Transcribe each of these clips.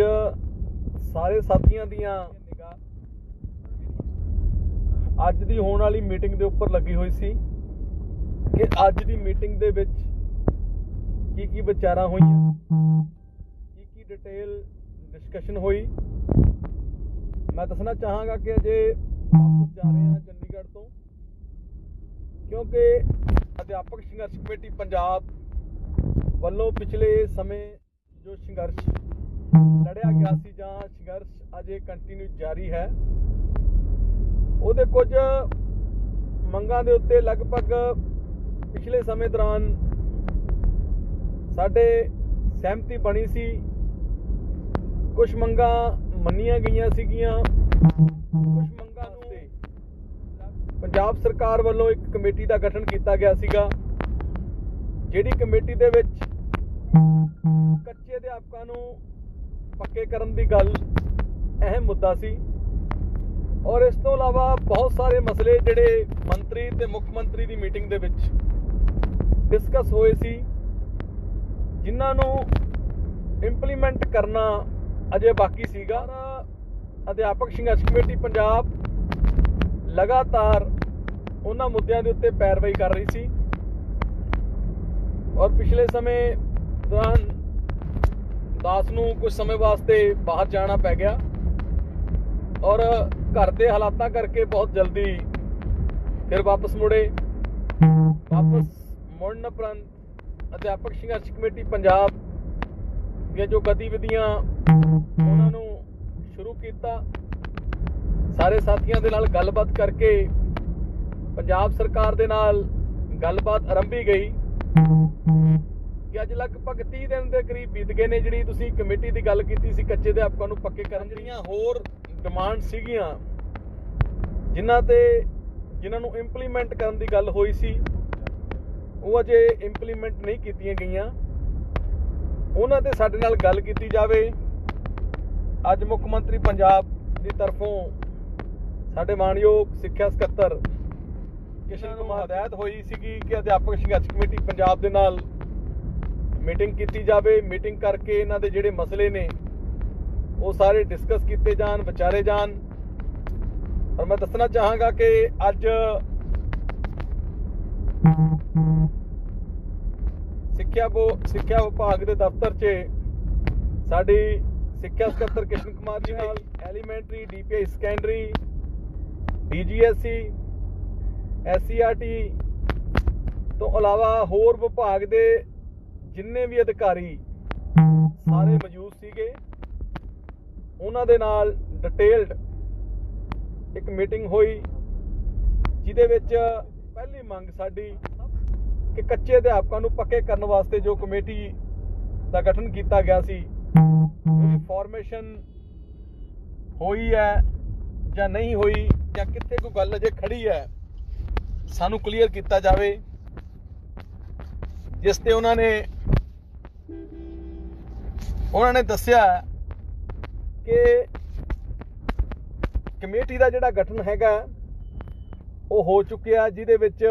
ਅੱਜ ਸਾਰੇ ਸਾਥੀਆਂ ਦੀਆਂ ਨਿਗਾਹ ਅੱਜ ਦੀ ਹੋਣ ਵਾਲੀ ਮੀਟਿੰਗ ਦੇ ਉੱਪਰ ਲੱਗੀ ਹੋਈ ਸੀ ਕਿ ਅੱਜ ਦੀ ਮੀਟਿੰਗ ਦੇ ਵਿੱਚ ਕੀ ਕੀ ਵਿਚਾਰਾਂ ਹੋਈਆਂ, ਕੀ ਕੀ ਡਿਟੇਲ ਡਿਸਕਸ਼ਨ ਹੋਈ। ਮੈਂ ਦੱਸਣਾ ਚਾਹਾਂਗਾ ਕਿ ਅਜੇ ਵਾਪਸ ਜਾ ਰਹੇ ਹਾਂ ਚੰਡੀਗੜ੍ਹ ਤੋਂ, ਕਿਉਂਕਿ ਅਧਿਆਪਕ ਸੰਘਰਸ਼ ਕਮੇਟੀ ਪੰਜਾਬ ਵੱਲੋਂ ਪਿਛਲੇ ਸਮੇਂ ਜੋ ਸੰਘਰਸ਼ ਲੜਿਆ ਗਿਆ ਸੀ ਜਾਂ ਸੰਘਰਸ਼ ਅਜੇ ਕੰਟੀਨਿਊ ਜਾਰੀ ਹੈ। ਉਹਦੇ ਕੁਝ ਮੰਗਾਂ ਦੇ ਉੱਤੇ ਲਗਭਗ ਪਿਛਲੇ ਸਮੇਂ ਦੌਰਾਨ ਸਾਡੇ ਸਹਿਮਤੀ ਬਣੀ ਸੀ। ਕੁਝ ਮੰਗਾਂ ਮੰਨੀਆਂ ਗਈਆਂ ਸੀਗੀਆਂ। ਕੁਝ ਮੰਗਾਂ ਨੂੰ ਪੰਜਾਬ ਸਰਕਾਰ ਵੱਲੋਂ ਇੱਕ ਕਮੇਟੀ ਦਾ ਗਠਨ ਕੀਤਾ ਗਿਆ ਸੀਗਾ, ਜਿਹੜੀ ਕਮੇਟੀ ਦੇ ਵਿੱਚ ਕੱਚੇ ਅਧਿਆਪਕਾਂ ਨੂੰ ਪੱਕੇ ਕਰਨ ਦੀ ਗੱਲ ਅਹਿਮ ਮੁੱਦਾ ਸੀ। ਔਰ ਇਸ ਤੋਂ ਇਲਾਵਾ ਬਹੁਤ ਸਾਰੇ ਮਸਲੇ ਜਿਹੜੇ ਮੰਤਰੀ ਤੇ ਮੁੱਖ ਮੰਤਰੀ ਦੀ ਮੀਟਿੰਗ ਦੇ ਵਿੱਚ ਡਿਸਕਸ ਹੋਏ ਸੀ, ਜਿਨ੍ਹਾਂ ਨੂੰ ਇੰਪਲੀਮੈਂਟ ਕਰਨਾ ਅਜੇ ਬਾਕੀ ਸੀਗਾ। ਅਧਿਆਪਕ ਸੰਘਰਸ਼ ਕਮੇਟੀ ਪੰਜਾਬ ਲਗਾਤਾਰ ਉਹਨਾਂ ਮੁੱਦਿਆਂ ਦੇ ਉੱਤੇ ਪੈਰਵਾਈ ਕਰ ਰਹੀ ਸੀ। ਔਰ ਪਿਛਲੇ ਸਮੇਂ ਦੌਰਾਨ ਦਾਸ ਨੂੰ ਕੁਝ ਸਮੇਂ ਵਾਸਤੇ ਬਾਹਰ ਜਾਣਾ ਪੈ ਗਿਆ। ਔਰ ਘਰ ਦੇ ਹਾਲਾਤਾਂ ਕਰਕੇ ਬਹੁਤ ਜਲਦੀ ਫਿਰ ਵਾਪਸ ਮੁੜੇ। ਵਾਪਸ ਮੁੜਨ ਉਪਰੰਤ ਅਧਿਆਪਕ ਸੰਘਰਸ਼ ਕਮੇਟੀ ਪੰਜਾਬ ਦੀਆਂ ਜੋ ਗਤੀਵਿਧੀਆਂ ਉਹਨਾਂ ਨੂੰ ਸ਼ੁਰੂ ਕੀਤਾ। ਸਾਰੇ ਸਾਥੀਆਂ ਦੇ ਨਾਲ ਗੱਲਬਾਤ ਕਰਕੇ ਪੰਜਾਬ ਸਰਕਾਰ ਦੇ ਨਾਲ ਗੱਲਬਾਤ ਆਰੰਭੀ ਗਈ। ਕਿ ਅੱਜ ਲਗਭਗ 30 ਦਿਨ ਦੇ ਕਰੀਬ ਬੀਤ ਗਏ ਨੇ ਜਿਹੜੀ ਤੁਸੀਂ ਕਮੇਟੀ ਦੀ ਗੱਲ ਕੀਤੀ ਸੀ ਕੱਚੇ ਦੇ ਆਪਕਾਂ ਨੂੰ ਪੱਕੇ ਕਰਨ ਜਿਹੜੀਆਂ ਹੋਰ ਡਿਮਾਂਡ ਸੀਗੀਆਂ, ਜਿਨ੍ਹਾਂ ਤੇ ਜਿਨ੍ਹਾਂ ਨੂੰ ਇੰਪਲੀਮੈਂਟ ਕਰਨ ਦੀ ਗੱਲ ਹੋਈ ਸੀ, ਉਹ ਅਜੇ ਇੰਪਲੀਮੈਂਟ ਨਹੀਂ ਕੀਤੀਆਂ ਗਈਆਂ। ਉਹਨਾਂ ਤੇ ਸਾਡੇ ਨਾਲ ਗੱਲ ਕੀਤੀ ਜਾਵੇ, ਅੱਜ ਮੁੱਖ ਮੰਤਰੀ ਪੰਜਾਬ ਦੀ ਤਰਫੋਂ ਸਾਡੇ ਮਾਨਯੋਗ ਸਿੱਖਿਆ ਸਕੱਤਰ ਕਿਸ਼ਨ ਕੁਮਾਰ ਹਦਾਇਤ ਹੋਈ ਸੀਗੀ ਕਿ ਅਧਿਆਪਕ ਸੰਘਰਸ਼ ਕਮੇਟੀ ਪੰਜਾਬ ਦੇ ਨਾਲ ਮੀਟਿੰਗ ਕੀਤੀ ਜਾਵੇ, ਮੀਟਿੰਗ ਕਰਕੇ ਇਹਨਾਂ ਦੇ ਜਿਹੜੇ ਮਸਲੇ ਨੇ, ਉਹ ਸਾਰੇ ਡਿਸਕਸ ਕੀਤੇ ਜਾਣ, ਵਿਚਾਰੇ ਜਾਣ। ਔਰ ਮੈਂ ਦੱਸਣਾ ਚਾਹਾਂਗਾ ਕਿ ਅੱਜ ਸਿੱਖਿਆ ਬੋ, ਸਿੱਖਿਆ ਵਿਭਾਗ ਦੇ ਦਫ਼ਤਰ 'ਚ ਸਾਡੀ ਸਿੱਖਿਆ ਸਕੱਤਰ ਕਿਸ਼ਨ ਕੁਮਾਰ ਜੀ ਨਾਲ elementary, DPI secondary, DGSC, SCRT ਤੋਂ ਇਲਾਵਾ ਹੋਰ ਵਿਭਾਗ ਦੇ ਜਿੰਨੇ ਵੀ ਅਧਿਕਾਰੀ ਸਾਰੇ ਮੌਜੂਦ ਸੀਗੇ, ਉਹਨਾਂ ਦੇ ਨਾਲ ਡਿਟੇਲਡ ਇੱਕ ਮੀਟਿੰਗ ਹੋਈ, ਜਿਹਦੇ ਵਿੱਚ ਪਹਿਲੀ ਮੰਗ ਸਾਡੀ ਕਿ ਕੱਚੇ ਅਧਿਆਪਕਾਂ ਨੂੰ ਪੱਕੇ ਕਰਨ ਵਾਸਤੇ ਜੋ ਕਮੇਟੀ ਦਾ ਗਠਨ ਕੀਤਾ ਗਿਆ ਸੀ, ਉਹਦੀ ਫਾਰਮੇਸ਼ਨ ਹੋਈ ਹੈ ਜਾਂ ਨਹੀਂ ਹੋਈ ਜਾਂ ਕਿੱਥੇ ਕੋਈ ਗੱਲ ਅਜੇ ਖੜੀ ਹੈ, ਸਾਨੂੰ ਕਲੀਅਰ ਕੀਤਾ ਜਾਵੇ। ਜਿਸ ਤੇ ਉਹਨਾਂ ਨੇ ਉਹਨਾਂ ਨੇ ਦੱਸਿਆ ਕਿ ਕਮੇਟੀ ਦਾ ਜਿਹੜਾ ਗਠਨ ਹੈਗਾ, ਉਹ ਹੋ ਚੁੱਕਿਆ ਜਿਹਦੇ ਵਿੱਚ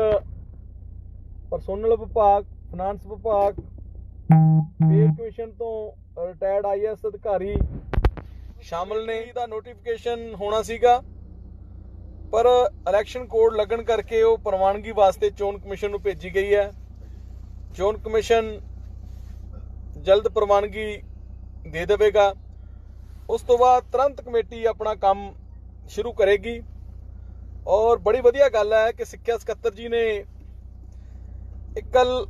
ਪਰਸੋਨਲ ਵਿਭਾਗ ਫਾਈਨਾਂਸ ਵਿਭਾਗ ਪੇ ਕਮਿਸ਼ਨ ਤੋਂ ਰਿਟਾਇਰਡ ਆਈਐਸ ਅਧਿਕਾਰੀ ਸ਼ਾਮਲ ਨੇ। ਇਹਦਾ ਨੋਟੀਫਿਕੇਸ਼ਨ ਹੋਣਾ ਸੀਗਾ, ਪਰ ਇਲੈਕਸ਼ਨ ਕੋਡ ਲੱਗਣ ਕਰਕੇ ਉਹ ਪ੍ਰਵਾਨਗੀ ਵਾਸਤੇ ਚੋਣ ਕਮਿਸ਼ਨ ਨੂੰ ਭੇਜੀ ਗਈ ਹੈ। ਚੋਣ ਕਮਿਸ਼ਨ ਜਲਦ ਪ੍ਰਵਾਨਗੀ ਦੇ ਦੇਵੇਗਾ। ਉਸ ਤੋਂ ਬਾਅਦ ਤੁਰੰਤ ਕਮੇਟੀ ਆਪਣਾ ਕੰਮ ਸ਼ੁਰੂ ਕਰੇਗੀ। ਔਰ ਬੜੀ ਵਧੀਆ ਗੱਲ ਹੈ ਕਿ ਸਿੱਖਿਆ ਸਕੱਤਰ ਜੀ ਨੇ ਇੱਕ ਗੱਲ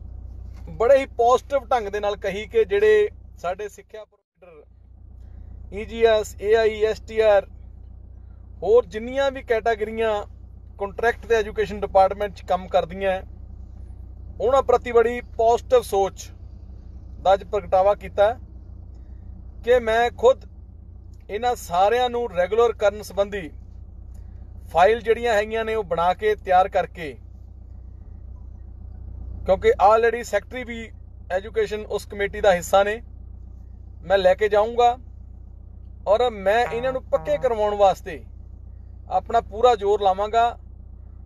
ਬੜੇ ਹੀ ਪੋਜ਼ਿਟਿਵ ਢੰਗ ਦੇ ਨਾਲ ਕਹੀ ਕਿ ਜਿਹੜੇ ਸਾਡੇ ਸਿੱਖਿਆ ਪ੍ਰੋਵਾਈਡਰ ਈਜੀਐਸ ਏਆਈ ਐਸਟੀਆਰ ਹੋਰ ਜਿੰਨੀਆਂ ਵੀ ਕੈਟਾਗਰੀਆਂ ਕੰਟਰੈਕਟ ਤੇ ਐਜੂਕੇਸ਼ਨ ਡਿਪਾਰਟਮੈਂਟ 'ਚ ਕੰਮ ਕਰਦੀਆਂ ਉਹਨਾਂ ਪ੍ਰਤੀ ਬੜੀ ਪੋਜ਼ਿਟਿਵ ਸੋਚ ਦਾ ਅੱਜ ਪ੍ਰਗਟਾਵਾ ਕੀਤਾ ਕਿ ਮੈਂ ਖੁਦ ਇਹਨਾਂ ਸਾਰਿਆਂ ਨੂੰ ਰੈਗੂਲਰ ਕਰਨ ਸੰਬੰਧੀ ਫਾਈਲ ਜਿਹੜੀਆਂ ਹੈਗੀਆਂ ਨੇ ਉਹ ਬਣਾ ਕੇ ਤਿਆਰ ਕਰਕੇ ਕਿਉਂਕਿ ਆਲਰੇਡੀ ਸੈਕਟਰੀ ਵੀ ਐਜੂਕੇਸ਼ਨ ਉਸ ਕਮੇਟੀ ਦਾ ਹਿੱਸਾ ਨੇ ਮੈਂ ਲੈ ਕੇ ਜਾਊਂਗਾ ਔਰ ਮੈਂ ਇਹਨਾਂ ਨੂੰ ਪੱਕੇ ਕਰਵਾਉਣ ਵਾਸਤੇ ਆਪਣਾ ਪੂਰਾ ਜ਼ੋਰ ਲਾਵਾਂਗਾ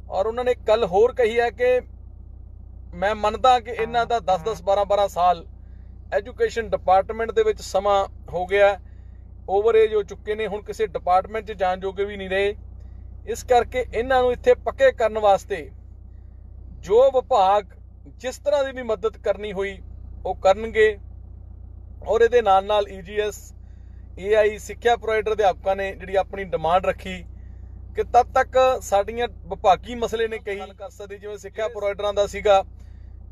ਔਰ ਉਹਨਾਂ ਨੇ ਕੱਲ ਹੋਰ ਕਹੀ ਹੈ ਕਿ ਮੈਂ ਮੰਨਦਾ ਕਿ ਇਹਨਾਂ ਦਾ 10-10 12-12 ਸਾਲ ਐਜੂਕੇਸ਼ਨ ਡਿਪਾਰਟਮੈਂਟ ਦੇ ਵਿੱਚ ਸਮਾਂ ਹੋ ਗਿਆ ਓਵਰ ਏਜ ਹੋ ਚੁੱਕੇ ਨੇ ਹੁਣ ਕਿਸੇ ਡਿਪਾਰਟਮੈਂਟ 'ਚ ਜਾਣ ਜੋਗੇ ਵੀ ਨਹੀਂ ਰਹੇ। ਇਸ ਕਰਕੇ ਇਹਨਾਂ ਨੂੰ ਇੱਥੇ ਪੱਕੇ ਕਰਨ ਵਾਸਤੇ ਜੋ ਵਿਭਾਗ ਜਿਸ ਤਰ੍ਹਾਂ ਦੀ ਵੀ ਮਦਦ ਕਰਨੀ ਹੋਈ ਉਹ ਕਰਨਗੇ। ਔਰ ਇਹਦੇ ਨਾਲ ਨਾਲ E ਈਜੀਐਸ ਏਆਈ ਸਿੱਖਿਆ ਪ੍ਰੋਵਾਈਡਰ ਅਧਿਆਪਕਾਂ ਨੇ ਜਿਹੜੀ ਆਪਣੀ ਡਿਮਾਂਡ ਰੱਖੀ ਕਿ ਤਦ ਤੱਕ ਸਾਡੀਆਂ ਵਿਭਾਗੀ ਮਸਲੇ ਨੇ ਕਈ ਕਰ ਸਕਦੇ ਜਿਵੇਂ ਸਿੱਖਿਆ ਪ੍ਰੋਵਾਈਡਰਾਂ ਦਾ ਸੀਗਾ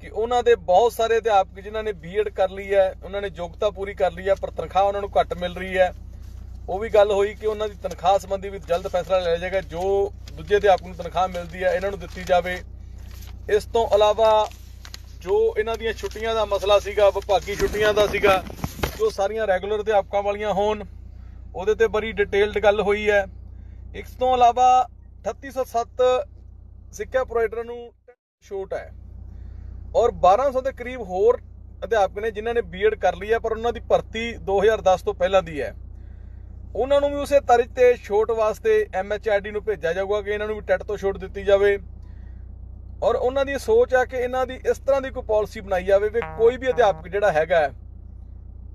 ਕਿ ਉਹਨਾਂ ਦੇ ਬਹੁਤ ਸਾਰੇ ਅਧਿਆਪਕ ਜਿਨ੍ਹਾਂ ਨੇ ਬੀਐਡ ਕਰ ਲਈ ਹੈ, ਉਹਨਾਂ ਨੇ ਯੋਗਤਾ ਪੂਰੀ ਕਰ ਲਈ ਹੈ, ਪਰ ਤਨਖਾਹ ਉਹਨਾਂ ਨੂੰ ਘੱਟ ਮਿਲ ਰਹੀ ਹੈ। ਉਹ ਵੀ ਗੱਲ ਹੋਈ ਕਿ ਉਹਨਾਂ ਦੀ ਤਨਖਾਹ ਸੰਬੰਧੀ ਵੀ ਜਲਦ ਫੈਸਲਾ ਲਿਆ ਜਾਏਗਾ, ਜੋ ਦੂਜੇ ਅਧਿਆਪਕ ਨੂੰ ਤਨਖਾਹ ਮਿਲਦੀ ਹੈ, ਇਹਨਾਂ ਨੂੰ ਦਿੱਤੀ ਜਾਵੇ। ਇਸ ਤੋਂ ਇਲਾਵਾ ਜੋ ਇਹਨਾਂ ਦੀਆਂ ਛੁੱਟੀਆਂ ਦਾ ਮਸਲਾ ਸੀਗਾ, ਵਿਭਾਗੀ ਛੁੱਟੀਆਂ ਦਾ ਸੀਗਾ, ਜੋ ਸਾਰੀਆਂ ਰੈਗੂਲਰ ਅਧਿਆਪਕਾਂ ਵਾਲੀਆਂ ਹੋਣ, ਉਹਦੇ ਤੇ ਬੜੀ ਡਿਟੇਲਡ ਗੱਲ ਹੋਈ ਹੈ। ਇਸ ਤੋਂ ਇਲਾਵਾ 3807 ਸਿੱਖਿਆ ਪ੍ਰੋਵਾਈਡਰਾਂ ਨੂੰ ਛੋਟ ਹੈ। ਔਰ 1200 ਦੇ ਕਰੀਬ ਹੋਰ ਅਧਿਆਪਕ ਨੇ ਜਿਨ੍ਹਾਂ ਨੇ ਬੀਐਡ ਕਰ ਲਈ ਹੈ ਪਰ ਉਹਨਾਂ ਦੀ ਭਰਤੀ 2010 ਤੋਂ ਪਹਿਲਾਂ ਦੀ ਹੈ। ਉਹਨਾਂ ਨੂੰ ਵੀ ਉਸੇ ਤਰ੍ਹਾਂ ਤੇ ਛੋਟ ਵਾਸਤੇ ਐਮਐਚਆਰਡੀ ਨੂੰ ਭੇਜਿਆ ਜਾਊਗਾ ਕਿ ਇਹਨਾਂ ਨੂੰ ਵੀ ਟੈਟ ਤੋਂ ਛੋਟ ਦਿੱਤੀ ਜਾਵੇ। ਔਰ ਉਹਨਾਂ ਦੀ ਸੋਚ ਹੈ ਕਿ ਇਹਨਾਂ ਦੀ ਇਸ ਤਰ੍ਹਾਂ ਦੀ ਕੋਈ ਪਾਲਿਸੀ ਬਣਾਈ ਜਾਵੇ ਵੀ ਕੋਈ ਵੀ ਅਧਿਆਪਕ ਜਿਹੜਾ ਹੈਗਾ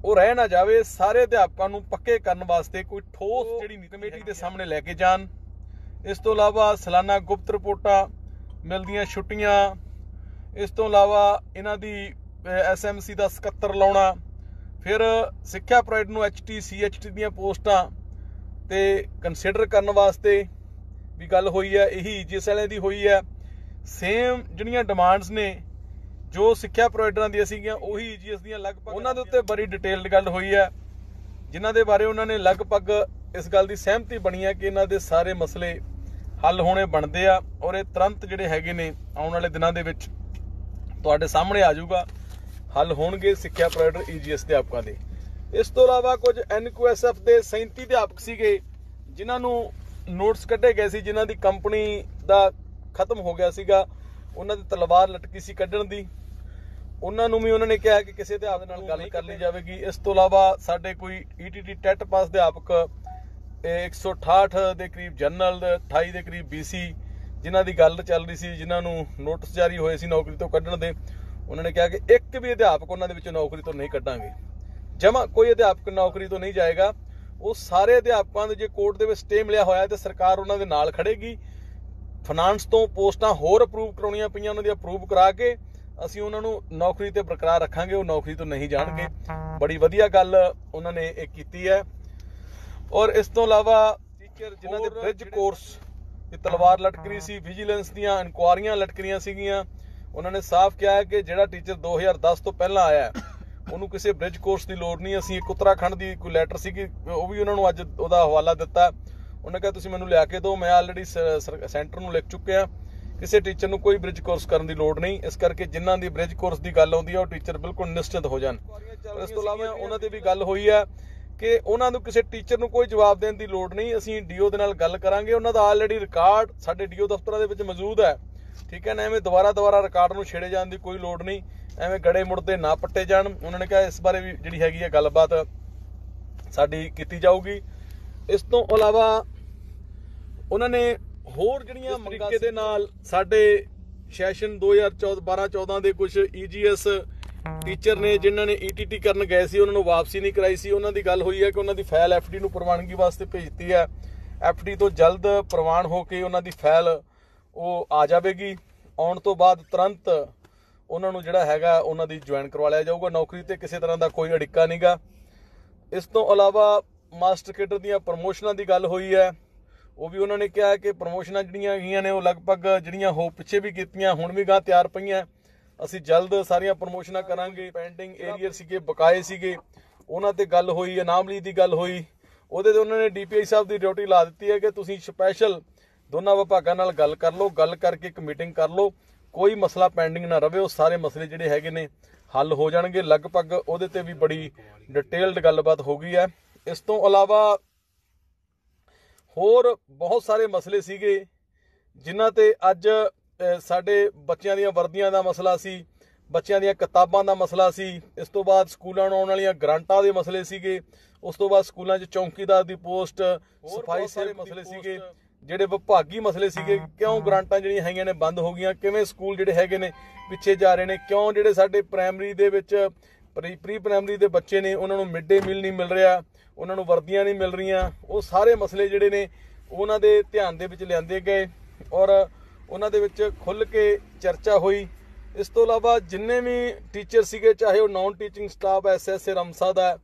ਉਹ ਰਹਿ ਨਾ ਜਾਵੇ ਸਾਰੇ ਅਧਿਆਪਕਾਂ ਨੂੰ ਪੱਕੇ ਕਰਨ ਵਾਸਤੇ ਕੋਈ ਠੋਸ ਜਿਹੜੀ ਕਮੇਟੀ ਦੇ ਸਾਹਮਣੇ ਲੈ ਕੇ ਜਾਣ। ਇਸ ਤੋਂ ਇਲਾਵਾ ਸਾਲਾਨਾ ਗੁਪਤ ਰਿਪੋਰਟਾਂ ਮਿਲਦੀਆਂ ਛੁੱਟੀਆਂ ਇਸ ਤੋਂ ਇਲਾਵਾ ਇਹਨਾਂ ਦੀ ਐਸਐਮਸੀ ਦਾ ਸਕੱਤਰ ਲਾਉਣਾ, ਫਿਰ ਸਿੱਖਿਆ ਪ੍ਰੋਵਾਈਡ ਨੂੰ ਐਚਟੀ ਸੀਐਚਟੀ ਦੀਆਂ ਪੋਸਟਾਂ ਤੇ ਕੰਸੀਡਰ ਕਰਨ ਵਾਸਤੇ ਵੀ ਗੱਲ ਹੋਈ ਹੈ, ਇਹੀ ਜਿਸ ਵਾਲਿਆਂ ਦੀ ਹੋਈ ਹੈ ਸੇਮ ਜਿਹੜੀਆਂ ਡਿਮਾਂਡਸ ਨੇ, ਜੋ ਸਿੱਖਿਆ ਪ੍ਰੋਵਾਈਡਰਾਂ ਦੀਆਂ ਸੀਗੀਆਂ, ਉਹੀ ਜੀਐਸ ਦੀਆਂ ਲਗਭਗ ਉਹਨਾਂ ਦੇ ਉੱਤੇ ਬੜੀ ਡਿਟੇਲਡ ਗੱਲ ਹੋਈ ਹੈ, ਜਿਨ੍ਹਾਂ ਦੇ ਬਾਰੇ ਉਹਨਾਂ ਨੇ ਲਗਭਗ ਇਸ ਗੱਲ ਦੀ ਸਹਿਮਤੀ ਬਣੀ ਹੈ ਕਿ ਇਹਨਾਂ ਦੇ ਸਾਰੇ ਮਸਲੇ ਹੱਲ ਹੋਣੇ ਬਣਦੇ ਆ ਔਰ ਇਹ ਤੁਰੰਤ ਜਿਹੜੇ ਹੈਗੇ ਨੇ ਆਉਣ ਵਾਲੇ ਦਿਨਾਂ ਦੇ ਵਿੱਚ ਤੁਹਾਡੇ ਸਾਹਮਣੇ ਆ ਜਾਊਗਾ। ਹੱਲ ਹੋਣਗੇ ਸਿੱਖਿਆ ਪ੍ਰੋਵਾਈਡਰ ਈਜੀਐਸ ਦੇ ਅਧਿਆਪਕਾਂ ਦੇ। ਇਸ ਤੋਂ ਇਲਾਵਾ ਕੁਝ ਐਨਕੂਐਸਐਫ ਦੇ 37 ਅਧਿਆਪਕ ਸੀਗੇ ਜਿਨ੍ਹਾਂ ਨੂੰ ਨੋਟਸ ਕੱਢੇ ਗਏ ਸੀ ਜਿਨ੍ਹਾਂ ਦੀ ਕੰਪਨੀ ਦਾ ਖਤਮ ਹੋ ਗਿਆ ਸੀਗਾ। ਉਹਨਾਂ ਦੀ ਤਲਵਾਰ ਲਟਕੀ ਸੀ ਕੱਢਣ ਦੀ। ਉਹਨਾਂ ਨੂੰ ਵੀ ਉਹਨਾਂ ਨੇ ਕਿਹਾ ਕਿ ਕਿਸੇ ਅਧਿਆਪਕ ਨਾਲ ਗੱਲ ਕਰ ਲਈ ਜਾਵੇਗੀ। ਇਸ ਤੋਂ ਇਲਾਵਾ ਸਾਡੇ ਕੋਈ ਈਟੀਟੀ ਟੈਟ ਪਾਸ ਅਧਿਆਪਕ ਇਹ 168 ਦੇ ਕਰੀਬ ਜਨਰਲ 28 ਦੇ ਕਰੀਬ BC ਜਿਨ੍ਹਾਂ ਦੀ ਗੱਲ ਚੱਲ ਰਹੀ ਸੀ ਜਿਨ੍ਹਾਂ ਨੂੰ ਨੋਟਿਸ ਜਾਰੀ ਹੋਏ ਸੀ ਨੌਕਰੀ ਤੋਂ ਕੱਢਣ ਦੇ ਉਹਨਾਂ ਨੇ ਕਿਹਾ ਕਿ ਇੱਕ ਵੀ ਅਧਿਆਪਕ ਉਹਨਾਂ ਦੇ ਵਿੱਚੋਂ ਨੌਕਰੀ ਤੋਂ ਨਹੀਂ ਕੱਢਾਂਗੇ। ਜਮਾ ਕੋਈ ਅਧਿਆਪਕ ਨੌਕਰੀ ਤੋਂ ਨਹੀਂ ਜਾਏਗਾ। ਉਹ ਸਾਰੇ ਅਧਿਆਪਕਾਂ ਦੇ ਜੇ ਕੋਰਟ ਦੇ ਵਿੱਚ ਸਟੇ ਮਿਲਿਆ ਹੋਇਆ ਤੇ ਸਰਕਾਰ ਉਹਨਾਂ ਦੇ ਨਾਲ ਖੜੇਗੀ। ਫਾਈਨਾਂਸ ਤੋਂ ਪੋਸਟਾਂ ਹੋਰ ਅਪਰੂਵ ਕਰਾਉਣੀਆਂ ਪਈਆਂ ਉਹਨਾਂ ਦੀ ਅਪਰੂਵ ਕਰਾ ਕੇ ਅਸੀਂ ਉਹਨਾਂ ਨੂੰ ਨੌਕਰੀ ਤੇ ਬਰਕਰਾਰ ਰੱਖਾਂਗੇ ਉਹ ਨੌਕਰੀ ਤੋਂ ਨਹੀਂ ਜਾਣਗੇ। ਬੜੀ ਵਧੀਆ ਗੱਲ ਉਹਨਾਂ ਨੇ ਇਹ ਕੀਤੀ ਹੈ। ਔਰ ਇਸ ਤੋਂ ਇਲਾਵਾ ਟੀਚਰ ਜਿਨ੍ਹਾਂ ਦੇ ਬ੍ਰਿਜ ਕੋਰਸ ਦੀ ਤਲਵਾਰ ਲਟਕ ਰਹੀ ਸੀ ਵਿਜੀਲੈਂਸ ਦੀਆਂ ਇਨਕੁਆਰੀਆਂ ਲਟਕ ਰਹੀਆਂ ਸੀਗੀਆਂ। ਉਹਨਾਂ ਨੇ ਸਾਫ਼ ਕਿਹਾ ਕਿ ਜਿਹੜਾ ਟੀਚਰ 2010 ਤੋਂ ਪਹਿਲਾਂ ਆਇਆ ਉਹਨੂੰ ਕਿਸੇ ਬ੍ਰਿਜ ਕੋਰਸ ਦੀ ਲੋੜ ਨਹੀਂ। ਅਸੀਂ ਇੱਕ ਉੱਤਰਾਖੰਡ ਦੀ ਕੋਈ ਲੈਟਰ ਸੀਗੀ ਉਹ ਵੀ ਉਹਨਾਂ ਨੂੰ ਅੱਜ ਉਹਦਾ ਹਵਾਲਾ ਦਿੱਤਾ ਉਹਨੇ ਕਿਹਾ ਤੁਸੀਂ ਮੈਨੂੰ ਲਿਆ ਕੇ ਦਿਓ ਮੈਂ ਆਲਰੇਡੀ ਸੈਂਟਰ ਨੂੰ ਲਿਖ ਚੁੱਕਿਆ ਕਿਸੇ ਟੀਚਰ ਨੂੰ ਕੋਈ ਬ੍ਰਿਜ ਕੋਰਸ ਕਰਨ ਦੀ ਲੋੜ ਨਹੀਂ। ਇਸ ਕਰਕੇ ਜਿਨ੍ਹਾਂ ਦੀ ਬ੍ਰਿਜ ਕੋਰਸ ਦੀ ਗੱਲ ਆਉਂਦੀ ਹੈ ਉਹ ਟੀਚਰ ਬਿਲਕੁਲ ਨਿਸ਼ਚਿਤ ਹੋ ਜਾਣ। ਇਸ ਤੋਂ ਇਲਾਵਾ ਉਹਨਾਂ ਤੇ ਵੀ ਗੱਲ ਹੋਈ ਹੈ ਕਿ ਉਹਨਾਂ ਨੂੰ ਕਿਸੇ ਟੀਚਰ ਨੂੰ ਕੋਈ ਜਵਾਬ ਦੇਣ ਦੀ ਲੋੜ ਨਹੀਂ ਅਸੀਂ ਡੀਓ ਦੇ ਨਾਲ ਗੱਲ ਕਰਾਂਗੇ। ਉਹਨਾਂ ਦਾ ਆਲਰੇਡੀ ਰਿਕਾਰਡ ਸਾਡੇ ਡੀਓ ਦਫ਼ਤਰਾਂ ਦੇ ਵਿੱਚ ਮੌਜੂਦ ਹੈ। ਠੀਕ ਹੈ ਨਾ ਐਵੇਂ ਦੁਬਾਰਾ ਦੁਬਾਰਾ ਰਿਕਾਰਡ ਨੂੰ ਛੇੜੇ ਜਾਣ ਦੀ ਕੋਈ ਲੋੜ ਨਹੀਂ ਐਵੇਂ ਗੜੇ ਮੁੜਦੇ ਨਾ ਪੱਟੇ ਜਾਣ। ਉਹਨਾਂ ਨੇ ਕਿਹਾ ਇਸ ਬਾਰੇ ਵੀ ਜਿਹੜੀ ਹੈਗੀ ਹੈ ਗੱਲਬਾਤ ਸਾਡੀ ਕੀਤੀ ਜਾਊਗੀ। ਇਸ ਤੋਂ ਇਲਾਵਾ ਉਹਨਾਂ ਨੇ ਹੋਰ ਜਿਹੜੀਆਂ ਮੰਗਾਂ ਦੇ ਨਾਲ ਸਾਡੇ ਸੈਸ਼ਨ 2014 ਦੇ ਕੁਝ ਈਜੀਐਸ ਟੀਚਰ ਨੇ ਜਿਨ੍ਹਾਂ ਨੇ ਈਟੀਟੀ ਕਰਨ ਗਏ ਸੀ, ਉਹਨਾਂ ਨੂੰ ਵਾਪਸੀ ਨਹੀਂ ਕਰਾਈ ਸੀ। ਉਹਨਾਂ ਦੀ ਗੱਲ ਹੋਈ ਹੈ ਕਿ ਉਹਨਾਂ ਦੀ ਫਾਈਲ ਐਫਡੀ ਨੂੰ ਪ੍ਰਵਾਨਗੀ ਵਾਸਤੇ ਭੇਜਤੀ ਹੈ। ਐਫਡੀ ਤੋਂ ਜਲਦ ਪ੍ਰਵਾਨ ਹੋ ਕੇ ਉਹਨਾਂ ਦੀ ਫਾਈਲ ਉਹ ਆ ਜਾਵੇਗੀ। ਆਉਣ ਤੋਂ ਬਾਅਦ ਤੁਰੰਤ ਉਹਨਾਂ ਨੂੰ ਜਿਹੜਾ ਹੈਗਾ, ਉਹਨਾਂ ਦੀ ਜੁਆਇਨ ਕਰਵਾ ਲਿਆ ਜਾਊਗਾ। ਨੌਕਰੀ ਤੇ ਕਿਸੇ ਤਰ੍ਹਾਂ ਦਾ ਕੋਈ ਅੜਿੱਕਾ ਨਹੀਂਗਾ। ਇਸ ਤੋਂ ਇਲਾਵਾ ਮਾਸਟਰ ਕੇਡਰ ਦੀਆਂ ਪ੍ਰਮੋਸ਼ਨਾਂ ਦੀ ਗੱਲ ਹੋਈ ਹੈ। ਉਹ ਵੀ ਉਹਨਾਂ ਨੇ ਕਿਹਾ ਕਿ ਪ੍ਰਮੋਸ਼ਨਾਂ ਜਿਹੜੀਆਂ ਹੈਗੀਆਂ ਨੇ, ਉਹ ਲਗਭਗ ਜਿਹੜੀਆਂ ਹੋ ਪਿੱਛੇ ਵੀ ਕੀਤੀਆਂ, ਹੁਣ ਵੀ ਗਾਂ ਤਿਆਰ ਪਈਆਂ। ਅਸੀਂ ਜਲਦ ਸਾਰੀਆਂ ਪ੍ਰਮੋਸ਼ਨਾਂ ਕਰਾਂਗੇ। ਪੈਂਡਿੰਗ ਏਰੀਅਰ ਸੀਗੇ, ਬਕਾਏ ਸੀਗੇ। ਉਹਨਾਂ ਤੇ ਗੱਲ ਹੋਈ, ਅਨਾਮਲੀ ਦੀ ਗੱਲ ਹੋਈ। ਉਹਦੇ ਤੇ ਉਹਨਾਂ ਨੇ ਡੀਪੀਆਈ ਸਾਹਿਬ ਦੀ ਡਿਊਟੀ ਲਾ ਦਿੱਤੀ ਹੈ ਕਿ ਤੁਸੀਂ ਸਪੈਸ਼ਲ ਦੋਨਾਂ ਵਿਭਾਗਾਂ ਨਾਲ ਗੱਲ ਕਰ ਲਓ, ਗੱਲ ਕਰਕੇ ਇੱਕ ਮੀਟਿੰਗ ਕਰ ਲਓ। ਕੋਈ ਮਸਲਾ ਪੈਂਡਿੰਗ ਨਾ ਰਵੇ, ਉਹ ਸਾਰੇ ਮਸਲੇ ਜਿਹੜੇ ਹੈਗੇ ਨੇ ਹੱਲ ਹੋ ਜਾਣਗੇ। ਲਗਭਗ ਉਹਦੇ ਤੇ ਵੀ ਬੜੀ ਡਿਟੇਲਡ ਗੱਲਬਾਤ ਹੋ ਗਈ ਹੈ। ਇਸ ਤੋਂ ਇਲਾਵਾ ਹੋਰ ਬਹੁਤ ਸਾਰੇ ਮਸਲੇ ਸੀਗੇ, ਜਿਨ੍ਹਾਂ ਤੇ ਅੱਜ ਸਾਡੇ ਬੱਚਿਆਂ ਦੀਆਂ ਵਰਦੀਆਂ ਦਾ ਮਸਲਾ ਸੀ ਬੱਚਿਆਂ ਦੀਆਂ ਕਿਤਾਬਾਂ ਦਾ ਮਸਲਾ ਸੀ ਇਸ ਤੋਂ ਬਾਅਦ ਸਕੂਲਾਂ ਨੂੰ ਆਉਣ ਵਾਲੀਆਂ ਗ੍ਰਾਂਟਾਂ ਦੇ ਮਸਲੇ ਸੀਗੇ ਉਸ ਤੋਂ ਬਾਅਦ ਸਕੂਲਾਂ 'ਚ ਚੌਂਕੀਦਾਰ ਦੀ ਪੋਸਟ ਸਫ਼ਾਈ ਸੇਵਕ ਮਸਲੇ ਸੀਗੇ। ਜਿਹੜੇ ਵਿਭਾਗੀ ਮਸਲੇ ਸੀਗੇ ਕਿਉਂ ਗ੍ਰਾਂਟਾਂ ਜਿਹੜੀਆਂ ਹੈਗੀਆਂ ਨੇ ਬੰਦ ਹੋ ਗਈਆਂ ਕਿਵੇਂ ਸਕੂਲ ਜਿਹੜੇ ਹੈਗੇ ਨੇ ਪਿੱਛੇ ਜਾ ਰਹੇ ਨੇ ਕਿਉਂ ਜਿਹੜੇ ਸਾਡੇ ਪ੍ਰਾਇਮਰੀ ਦੇ ਵਿੱਚ ਪ੍ਰੀ ਪ੍ਰੀ ਪ੍ਰਾਇਮਰੀ ਦੇ ਬੱਚੇ ਨੇ ਉਹਨਾਂ ਨੂੰ ਮਿਡ ਡੇ ਮੀਲ ਨਹੀਂ ਮਿਲ ਰਿਹਾ ਉਹਨਾਂ ਨੂੰ ਵਰਦੀਆਂ ਨਹੀਂ ਮਿਲ ਰਹੀਆਂ ਉਹ ਸਾਰੇ ਮਸਲੇ ਜਿਹੜੇ ਨੇ ਉਹਨਾਂ ਦੇ ਧਿਆਨ ਦੇ ਵਿੱਚ ਲਿਆਂਦੇ ਗਏ ਔਰ ਉਹਨਾਂ ਦੇ ਵਿੱਚ ਖੁੱਲ ਕੇ ਚਰਚਾ ਹੋਈ। ਇਸ ਤੋਂ ਇਲਾਵਾ ਜਿੰਨੇ ਵੀ ਟੀਚਰ ਸੀਗੇ, ਚਾਹੇ ਉਹ non teaching staff SSA RMSA ਦਾ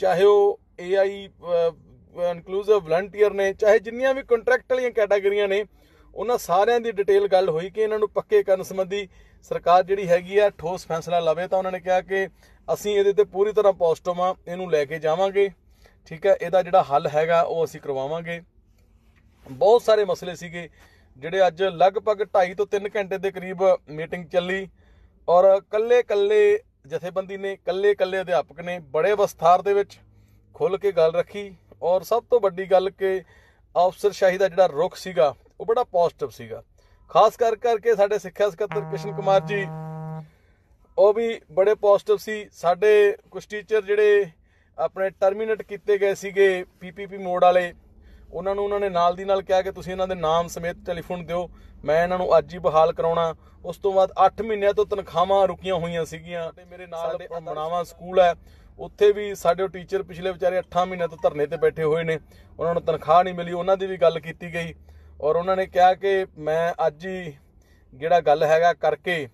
ਚਾਹੇ ਉਹ ਏਆਈ ਇਨਕਲੂਸਿਵ ਵਲੰਟੀਅਰ ਨੇ, ਚਾਹੇ ਜਿੰਨੀਆਂ ਵੀ ਕੰਟਰੈਕਟ ਵਾਲੀਆਂ ਕੈਟਾਗਰੀਆਂ ਨੇ, ਉਹਨਾਂ ਸਾਰਿਆਂ ਦੀ ਡਿਟੇਲ ਗੱਲ ਹੋਈ ਕਿ ਇਹਨਾਂ ਨੂੰ ਪੱਕੇ ਕਰਨ ਸੰਬੰਧੀ ਸਰਕਾਰ ਜਿਹੜੀ ਹੈਗੀ ਆ ਠੋਸ ਫੈਸਲਾ ਲਵੇ ਤਾਂ ਉਹਨਾਂ ਨੇ ਕਿਹਾ ਕਿ ਅਸੀਂ ਇਹਦੇ ਤੇ ਪੂਰੀ ਤਰ੍ਹਾਂ ਪੋਜ਼ਿਟਿਵ ਆ ਇਹਨੂੰ ਲੈ ਕੇ ਜਾਵਾਂਗੇ। ਠੀਕ ਹੈ, ਇਹਦਾ ਜਿਹੜਾ ਹੱਲ ਹੈਗਾ ਉਹ ਅਸੀਂ ਕਰਵਾਵਾਂਗੇ। ਬਹੁਤ ਸਾਰੇ ਮਸਲੇ ਸੀਗੇ ਜਿਹੜੇ ਅੱਜ ਲਗਭਗ 2.5 ਤੋਂ 3 ਘੰਟੇ ਦੇ ਕਰੀਬ ਮੀਟਿੰਗ ਚੱਲੀ ਔਰ ਕੱਲੇ ਕੱਲੇ ਜਥੇਬੰਦੀ ਨੇ ਕੱਲੇ ਕੱਲੇ ਅਧਿਆਪਕ ਨੇ ਬੜੇ ਵਿਸਥਾਰ ਦੇ ਵਿੱਚ ਖੁੱਲ ਕੇ ਗੱਲ ਰੱਖੀ ਔਰ ਸਭ ਤੋਂ ਵੱਡੀ ਗੱਲ ਕਿ ਅਫਸਰਸ਼ਾਹੀ ਦਾ ਜਿਹੜਾ ਰੁਖ ਸੀਗਾ, ਉਹ ਬੜਾ ਪੋਜ਼ਿਟਿਵ ਸੀਗਾ। ਖਾਸ ਕਰ ਕਰਕੇ ਸਾਡੇ ਸਿੱਖਿਆ ਸਕੱਤਰ ਕ੍ਰਿਸ਼ਨ ਕੁਮਾਰ ਜੀ, ਉਹ ਵੀ ਬੜੇ ਪੋਜ਼ਿਟਿਵ ਸੀ। ਸਾਡੇ ਕੁਝ ਟੀਚਰ ਜਿਹੜੇ ਆਪਣੇ ਟਰਮੀਨੇਟ ਕੀਤੇ ਗਏ ਸੀਗੇ ਪੀਪੀਪੀ ਮੋਡ ਵਾਲੇ ਉਹਨਾਂ ਨੂੰ ਉਹਨਾਂ ਨੇ ਨਾਲ ਦੀ ਨਾਲ ਕਿਹਾ ਕਿ ਤੁਸੀਂ ਇਹਨਾਂ ਦੇ ਨਾਮ ਸਮੇਤ ਟੈਲੀਫੋਨ ਦਿਓ। ਮੈਂ ਇਹਨਾਂ ਨੂੰ ਅੱਜ ਹੀ ਬਹਾਲ ਕਰਾਉਣਾ। ਉਸ ਤੋਂ ਬਾਅਦ 8 ਮਹੀਨਿਆਂ ਤੋਂ ਤਨਖਾਹਾਂ ਰੁਕੀਆਂ ਹੋਈਆਂ ਸੀਗੀਆਂ ਤੇ ਮੇਰੇ ਨਾਲ ਮਨਾਵਾ ਸਕੂਲ ਹੈ। ਉੱਥੇ ਵੀ ਸਾਡੇ ਟੀਚਰ ਪਿਛਲੇ ਵਿਚਾਰੇ 8 ਮਹੀਨਿਆਂ ਤੋਂ ਧਰਨੇ ਤੇ ਬੈਠੇ ਹੋਏ ਨੇ। ਉਹਨਾਂ ਨੂੰ ਤਨਖਾਹ ਨਹੀਂ ਮਿਲੀ। ਉਹਨਾਂ ਦੀ ਵੀ ਗੱਲ ਕੀਤੀ ਗਈ। ਔਰ ਉਹਨਾਂ ਨੇ ਕਿਹਾ ਕਿ ਮੈਂ ਅੱਜ ਹੀ ਜਿਹੜਾ ਗੱਲ ਹੈਗਾ ਕਰਕੇ